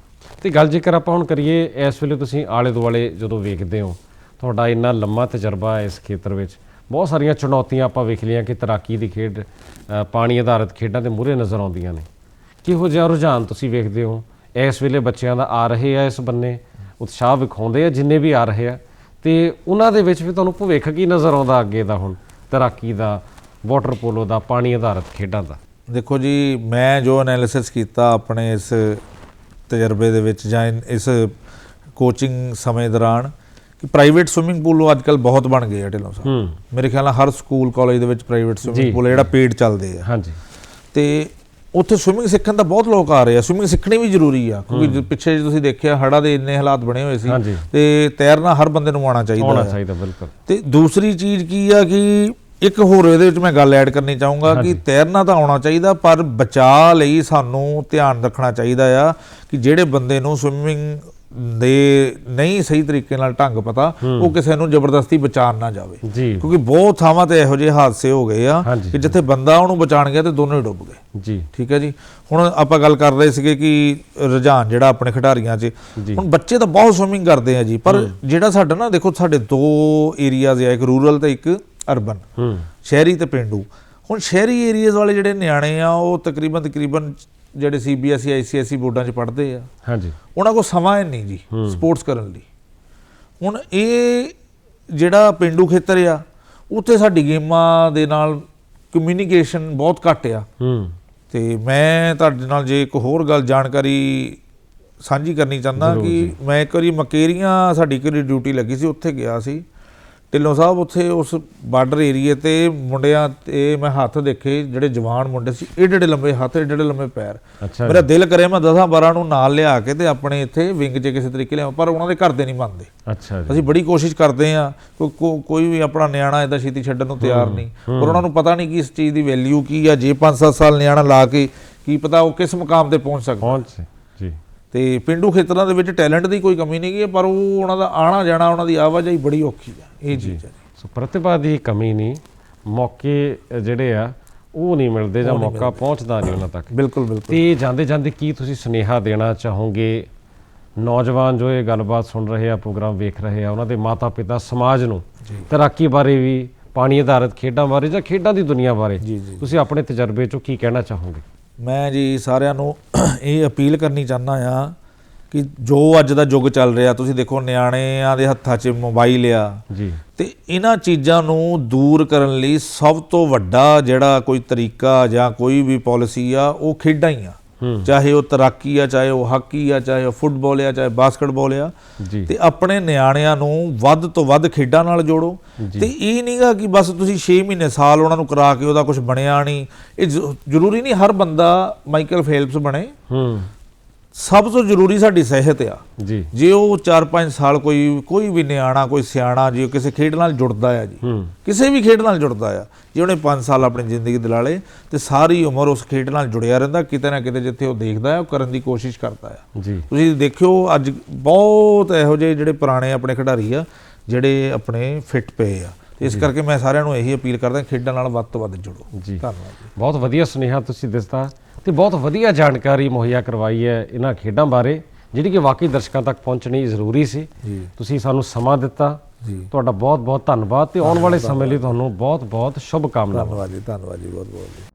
ਤੇ ਗੱਲ ਜੇਕਰ ਆਪਾਂ ਹੁਣ ਕਰੀਏ, ਇਸ ਵੇਲੇ ਤੁਸੀਂ ਆਲੇ ਦੁਆਲੇ ਜਦੋਂ ਵੇਖਦੇ ਹੋ, ਤੁਹਾਡਾ ਇੰਨਾ ਲੰਮਾ ਤਜਰਬਾ ਹੈ ਇਸ ਖੇਤਰ ਵਿੱਚ। ਬਹੁਤ ਸਾਰੀਆਂ ਚੁਣੌਤੀਆਂ ਆਪਾਂ ਵੇਖ ਲਈਆਂ ਕਿ ਤੈਰਾਕੀ ਦੀ ਖੇਡ ਪਾਣੀ ਆਧਾਰਿਤ ਖੇਡਾਂ ਦੇ ਮੂਹਰੇ ਨਜ਼ਰ ਆਉਂਦੀਆਂ ਨੇ। ਕਿਹੋ ਜਿਹਾ ਰੁਝਾਨ ਤੁਸੀਂ ਵੇਖਦੇ ਹੋ? ਇਸ ਵੇਲੇ ਬੱਚਿਆਂ ਦਾ ਆ ਰਹੇ ਆ ਇਸ ਬੰਨੇ? ਉਤਸ਼ਾਹ ਵਿਖਾਉਂਦੇ ਆ ਜਿੰਨੇ ਵੀ ਆ ਰਹੇ ਆ? ਤੇ ਉਹਨਾਂ ਦੇ ਵਿੱਚ ਵੀ ਤੁਹਾਨੂੰ ਭਵਿੱਖ ਕੀ ਨਜ਼ਰ ਆਉਂਦਾ ਅੱਗੇ ਦਾ ਹੁਣ? ਤੈਰਾਕੀ ਦਾ, ਵਾਟਰ ਪੋਲੋ ਦਾ, ਪਾਣੀ ਆਧਾਰਿਤ ਖੇਡਾਂ ਦਾ। ਦੇਖੋ ਜੀ, ਮੈਂ ਜੋ ਐਨਾਲਿਸਿਸ ਕੀਤਾ ਆਪਣੇ ਇਸ ਤਜਰਬੇ ਦੇ ਵਿੱਚ ਜਾਂ ਇਸ ਕੋਚਿੰਗ ਸਮੇਂ ਦੌਰਾਨ ਕਿ ਪ੍ਰਾਈਵੇਟ ਸਵਿਮਿੰਗ ਪੂਲ ਅੱਜ ਕੱਲ ਬਹੁਤ ਬਣ ਗਏ ਆ ਢਿੱਲੋਂ ਸਾਹਿਬ। ਮੇਰੇ ਖਿਆਲ ਨਾਲ ਹਰ ਸਕੂਲ ਕਾਲਜ ਦੇ ਵਿੱਚ ਪ੍ਰਾਈਵੇਟ। ਸਵਿਮਿੰਗ ਪੂਲ ਜਿਹੜਾ ਪੇਡ ਚੱਲਦੇ ਆ। ਹਾਂਜੀ। ਤੇ ਉੱਥੇ ਸਵਿਮਿੰਗ ਸਿੱਖਣ ਦਾ ਬਹੁਤ ਲੋਕ ਆ ਰਹੇ ਆ। ਸਵਿਮਿੰਗ ਸਿੱਖਣੀ ਵੀ ਜ਼ਰੂਰੀ ਆ ਕਿਉਂਕਿ ਪਿੱਛੇ ਜੇ ਤੁਸੀਂ ਦੇਖਿਆ ਹੜਾ ਦੇ ਇੰਨੇ ਹਾਲਾਤ ਬਣੇ ਹੋਏ ਸੀ। ਤੇ ਤੈਰਨਾ ਹਰ ਬੰਦੇ ਨੂੰ ਆਉਣਾ ਚਾਹੀਦਾ ਆਉਣਾ ਚਾਹੀਦਾ ਬਿਲਕੁਲ। ਤੇ ਦੂਸਰੀ ਚੀਜ਼ ਕੀ ਆ ਕਿ ਇੱਕ ਹੋਰ ਇਹਦੇ ਵਿੱਚ ਮੈਂ ਗੱਲ ਐਡ ਕਰਨੀ ਚਾਹੂੰਗਾ ਕਿ ਤੈਰਨਾ ਤਾਂ ਆਉਣਾ ਚਾਹੀਦਾ ਪਰ ਬਚਾਅ ਲਈ ਸਾਨੂੰ ਧਿਆਨ ਰੱਖਣਾ ਚਾਹੀਦਾ ਆ ਕਿ ਜਿਹੜੇ ਬੰਦੇ ਨੂੰ ਸਵਿਮਿੰਗ ਦੇ ਨਹੀਂ ਸਹੀ ਤਰੀਕੇ ਨਾਲ ਢੰਗ ਪਤਾ ਉਹ ਕਿਸੇ ਨੂੰ ਜ਼ਬਰਦਸਤੀ ਬਚਾਉਣ ਨਾ ਜਾਵੇ। ਕਿਉਂਕਿ ਬਹੁਤ ਥਾਵਾਂ ਤੇ ਇਹੋ ਜਿਹੇ ਹਾਦਸੇ ਹੋ ਗਏ ਆ। ਕਿ ਜਿੱਥੇ ਬੰਦਾ ਉਹਨੂੰ ਬਚਾਣ ਗਿਆ ਤੇ ਦੋਨੋਂ ਹੀ ਡੁੱਬ ਗਏ। ਜੀ। ਠੀਕ ਹੈ ਜੀ? ਹੁਣ ਆਪਾਂ ਗੱਲ ਕਰ ਰਹੇ ਸੀਗੇ ਕਿ ਰੁਝਾਨ ਜਿਹੜਾ ਆਪਣੇ ਖਿਡਾਰੀਆਂ 'ਚ। ਹੁਣ ਬੱਚੇ ਤਾਂ ਬਹੁਤ ਸਵਿਮਿੰਗ ਕਰਦੇ ਆ ਜੀ ਪਰ ਜਿਹੜਾ ਸਾਡਾ ਨਾ ਦੇਖੋ ਸਾਡੇ ਦੋ ਏਰੀਆਜ਼ ਆ ਇੱਕ ਰੂਰਲ ਤੇ ਇੱਕ ਅਰਬਨ ਹੂੰ। ਸ਼ਹਿਰੀ ਤੇ ਪਿੰਡੂ। ਹੁਣ ਸ਼ਹਿਰੀ ਏਰੀਆਜ਼ ਵਾਲੇ ਜਿਹੜੇ ਨਿਆਣੇ ਆ ਉਹ ਤਕਰੀਬਨ ਤਕਰੀਬਨ ਜਿਹੜੇ ਸੀਬੀਐਸਈ ਆਈਸੀਐਸਈ ਬੋਰਡਾਂ 'ਚ ਪੜ੍ਹਦੇ ਆ। ਹਾਂਜੀ। ਉਹਨਾਂ ਕੋਲ ਸਮਾਂ ਹੈ ਨਹੀਂ ਜੀ ਸਪੋਰਟਸ ਕਰਨ ਲਈ। ਹੁਣ ਇਹ ਜਿਹੜਾ ਪਿੰਡੂ ਖੇਤਰ ਆ ਉੱਥੇ ਸਾਡੀ ਗੇਮਾਂ ਦੇ ਨਾਲ ਕਮਿਊਨੀਕੇਸ਼ਨ ਬਹੁਤ ਘੱਟ ਆ। ਹੂੰ। ਤੇ ਮੈਂ ਤੁਹਾਡੇ ਨਾਲ ਜੇ ਇੱਕ ਹੋਰ ਗੱਲ ਜਾਣਕਾਰੀ ਸਾਂਝੀ ਕਰਨੀ ਚਾਹੁੰਦਾ ਕਿ ਮੈਂ ਇੱਕ ਵਾਰੀ ਮਕੇਰੀਆਂ ਸਾਡੀ ਵਾਰੀ ਡਿਊਟੀ ਲੱਗੀ ਸੀ ਉੱਥੇ ਗਿਆ ਸੀ। ਢਿੱਲੋਂ ਸਾਹਿਬ ਉੱਥੇ ਉਸ ਬਾਰਡਰ ਏਰੀਏ ਤੇ ਮੁੰਡਿਆਂ ਤੇ ਮੈਂ ਹੱਥ ਦੇਖੇ ਜਿਹੜੇ ਜਵਾਨ ਮੁੰਡੇ ਸੀ ਏਡੇ ਏਡੇ ਲੰਬੇ ਹੱਥ ਏਡੇ ਏਡੇ ਲੰਬੇ ਪੈਰ। ਮੇਰਾ ਦਿਲ ਕਰੇ ਮੈਂ 10 12 ਨੂੰ ਨਾਲ ਲਿਆ ਕੇ ਤੇ ਆਪਣੇ ਇੱਥੇ ਵਿੰਗ 'ਚ ਕਿਸੇ ਤਰੀਕੇ ਲਿਆਵਾਂ ਪਰ ਉਹਨਾਂ ਦੇ ਘਰ ਦੇ ਨਹੀਂ ਮੰਨਦੇ। ਅੱਛਾ ਅਸੀਂ ਬੜੀ ਕੋਸ਼ਿਸ਼ ਕਰਦੇ ਆ ਕੋਈ ਵੀ ਆਪਣਾ ਨਿਆਣਾ ਇਦਾਂ ਛੇਤੀ ਛੱਡਣ ਨੂੰ ਤਿਆਰ ਨਹੀਂ। ਪਰ ਉਹਨਾਂ ਨੂੰ ਪਤਾ ਨਹੀਂ ਕਿ ਇਸ ਚੀਜ਼ ਦੀ ਵੈਲਿਊ ਕੀ ਆ ਜੇ 5-7 ਸਾਲ ਨਿਆਣਾ ਲਾ ਕੇ ਕੀ ਪਤਾ ਉਹ ਕਿਸ ਮੁਕਾਮ ਤੇ ਪਹੁੰਚ ਸਕਦਾ। ਪਹੁੰਚ ਜੀ। ਤੇ ਪਿੰਡੂ ਖੇਤਰਾਂ ਦੇ ਵਿੱਚ ਟੈਲੈਂਟ ਦੀ ਕੋਈ ਕਮੀ ਨਹੀਂ ਹੈ ਪਰ ਉਹ ਉਹਨਾਂ ਦਾ ਆਣਾ ਜਾਣਾ ਉਹਨਾਂ ਦੀ ਆਵਾਜਾਈ ਬੜੀ ਔਖੀ ਆ ਇਹ ਚੀਜ਼ ਹੈ ਸੋ ਪ੍ਰਤਿਭਾ ਦੀ ਕਮੀ ਨਹੀਂ ਮੌਕੇ ਜਿਹੜੇ ਆ ਉਹ ਨਹੀਂ ਮਿਲਦੇ ਜਾਂ ਮੌਕਾ ਪਹੁੰਚਦਾ ਨਹੀਂ ਉਹਨਾਂ ਤੱਕ। ਬਿਲਕੁਲ ਬਿਲਕੁਲ। ਤੇ ਜਾਂਦੇ ਜਾਂਦੇ ਕੀ ਤੁਸੀਂ ਸੁਨੇਹਾ ਦੇਣਾ ਚਾਹੋਗੇ? ਨੌਜਵਾਨ ਜੋ ਇਹ ਗੱਲਬਾਤ ਸੁਣ ਰਹੇ ਆ ਪ੍ਰੋਗਰਾਮ ਵੇਖ ਰਹੇ ਆ ਉਹਨਾਂ ਦੇ ਮਾਤਾ ਪਿਤਾ ਸਮਾਜ ਨੂੰ ਤੈਰਾਕੀ ਬਾਰੇ ਵੀ ਪਾਣੀ ਆਧਾਰਿਤ ਖੇਡਾਂ ਬਾਰੇ ਜਾਂ ਖੇਡਾਂ ਦੀ ਦੁਨੀਆ ਬਾਰੇ। ਤੁਸੀਂ ਆਪਣੇ ਤਜਰਬੇ ਚੋਂ ਕੀ ਕਹਿਣਾ ਚਾਹੋਗੇ? ਮੈਂ ਜੀ ਸਾਰਿਆਂ ਨੂੰ ਇਹ ਅਪੀਲ ਕਰਨੀ ਚਾਹੁੰਦਾ ਆ ਕਿ ਜੋ ਅੱਜ ਦਾ ਯੁੱਗ ਚੱਲ ਰਿਹਾ ਤੁਸੀਂ ਦੇਖੋ ਨਿਆਣਿਆਂ ਦੇ ਹੱਥਾਂ 'ਚ ਮੋਬਾਈਲ ਆ। ਜੀ। ਤੇ ਇਹਨਾਂ ਚੀਜ਼ਾਂ ਨੂੰ ਦੂਰ ਕਰਨ ਲਈ ਸਭ ਤੋਂ ਵੱਡਾ ਜਿਹੜਾ ਕੋਈ ਤਰੀਕਾ ਜਾਂ ਕੋਈ ਵੀ ਪਾਲਿਸੀ ਆ ਉਹ ਖੇਡਾਂ ਹੀ ਆ। ਚਾਹੇ ਉਹ ਤੈਰਾਕੀ ਆ ਚਾਹੇ ਉਹ ਹਾਕੀ ਆ ਚਾਹੇ ਉਹ ਫੁੱਟਬਾਲ ਆ ਚਾਹੇ ਬਾਸਕਟਬਾਲ ਆ ਤੇ ਆਪਣੇ ਨਿਆਣਿਆਂ ਨੂੰ ਵੱਧ ਤੋਂ ਵੱਧ ਖੇਡਾਂ ਨਾਲ ਜੋੜੋ। ਤੇ ਇਹ ਨਹੀਂਗਾ ਕਿ ਬਸ ਤੁਸੀਂ 6 ਮਹੀਨੇ ਸਾਲ ਉਹਨਾਂ ਨੂੰ ਕਰਾ ਕੇ ਉਹਦਾ ਕੁਝ ਬਣਿਆ ਨਹੀਂ। ਇਹ ਜ਼ਰੂਰੀ ਨਹੀਂ ਹਰ ਬੰਦਾ ਮਾਈਕਲ ਫੇਲਪਸ ਬਣੇ। ਹੂੰ। ਸਭ ਤੋਂ ਜ਼ਰੂਰੀ ਸਾਡੀ ਸਿਹਤ ਆ। ਜੀ। ਜੇ ਉਹ 4-5 ਸਾਲ ਕੋਈ ਕੋਈ ਵੀ ਨਿਆਣਾ ਕੋਈ ਸਿਆਣਾ ਜੇ ਕਿਸੇ ਖੇਡ ਨਾਲ ਜੁੜਦਾ ਆ ਜੀ ਕਿਸੇ ਵੀ ਖੇਡ ਨਾਲ ਜੁੜਦਾ ਆ ਜੇ ਉਹਨੇ 5 ਸਾਲ ਆਪਣੀ ਜ਼ਿੰਦਗੀ ਦਿਲਾ ਲਏ ਤੇ ਸਾਰੀ ਉਮਰ ਉਸ ਖੇਡ ਨਾਲ ਜੁੜਿਆ ਰਹਿੰਦਾ ਕਿਤੇ ਨਾ ਕਿਤੇ ਜਿੱਥੇ ਉਹ ਦੇਖਦਾ ਹੈ ਉਹ ਕਰਨ ਦੀ ਕੋਸ਼ਿਸ਼ ਕਰਦਾ ਆ। ਜੀ। ਤੁਸੀਂ ਦੇਖਿਓ ਅੱਜ ਬਹੁਤ ਇਹੋ ਜਿਹੇ ਜਿਹੜੇ ਪੁਰਾਣੇ ਆਪਣੇ ਖਿਡਾਰੀ ਆ ਜਿਹੜੇ ਆਪਣੇ ਫਿੱਟ ਪਏ ਆ। ਇਸ ਕਰਕੇ ਮੈਂ ਸਾਰਿਆਂ ਨੂੰ ਇਹੀ ਅਪੀਲ ਕਰਦਾ ਖੇਡਾਂ ਨਾਲ ਵੱਧ ਤੋਂ ਵੱਧ ਜੁੜੋ। ਧੰਨਵਾਦ ਬਹੁਤ ਵਧੀਆ ਸੁਨੇਹਾ ਤੁਸੀਂ ਦਿੱਤਾ। ਤੇ ਬਹੁਤ ਵਧੀਆ ਜਾਣਕਾਰੀ ਮੁਹੱਈਆ ਕਰਵਾਈ ਹੈ ਇਹਨਾਂ ਖੇਡਾਂ ਬਾਰੇ ਜਿਹੜੀ ਕਿ ਵਾਕਈ ਦਰਸ਼ਕਾਂ ਤੱਕ ਪਹੁੰਚਣੀ ਜ਼ਰੂਰੀ ਸੀ। ਤੁਸੀਂ ਸਾਨੂੰ ਸਮਾਂ ਦਿੱਤਾ। ਤੁਹਾਡਾ ਬਹੁਤ ਬਹੁਤ ਧੰਨਵਾਦ ਤੇ ਆਉਣ ਵਾਲੇ ਸਮੇਂ ਲਈ ਤੁਹਾਨੂੰ ਬਹੁਤ ਬਹੁਤ ਸ਼ੁਭ ਕਾਮਨਾਵਾਂ ਧੰਨਵਾਦ ਜੀ ਧੰਨਵਾਦ ਜੀ ਬਹੁਤ ਬਹੁਤ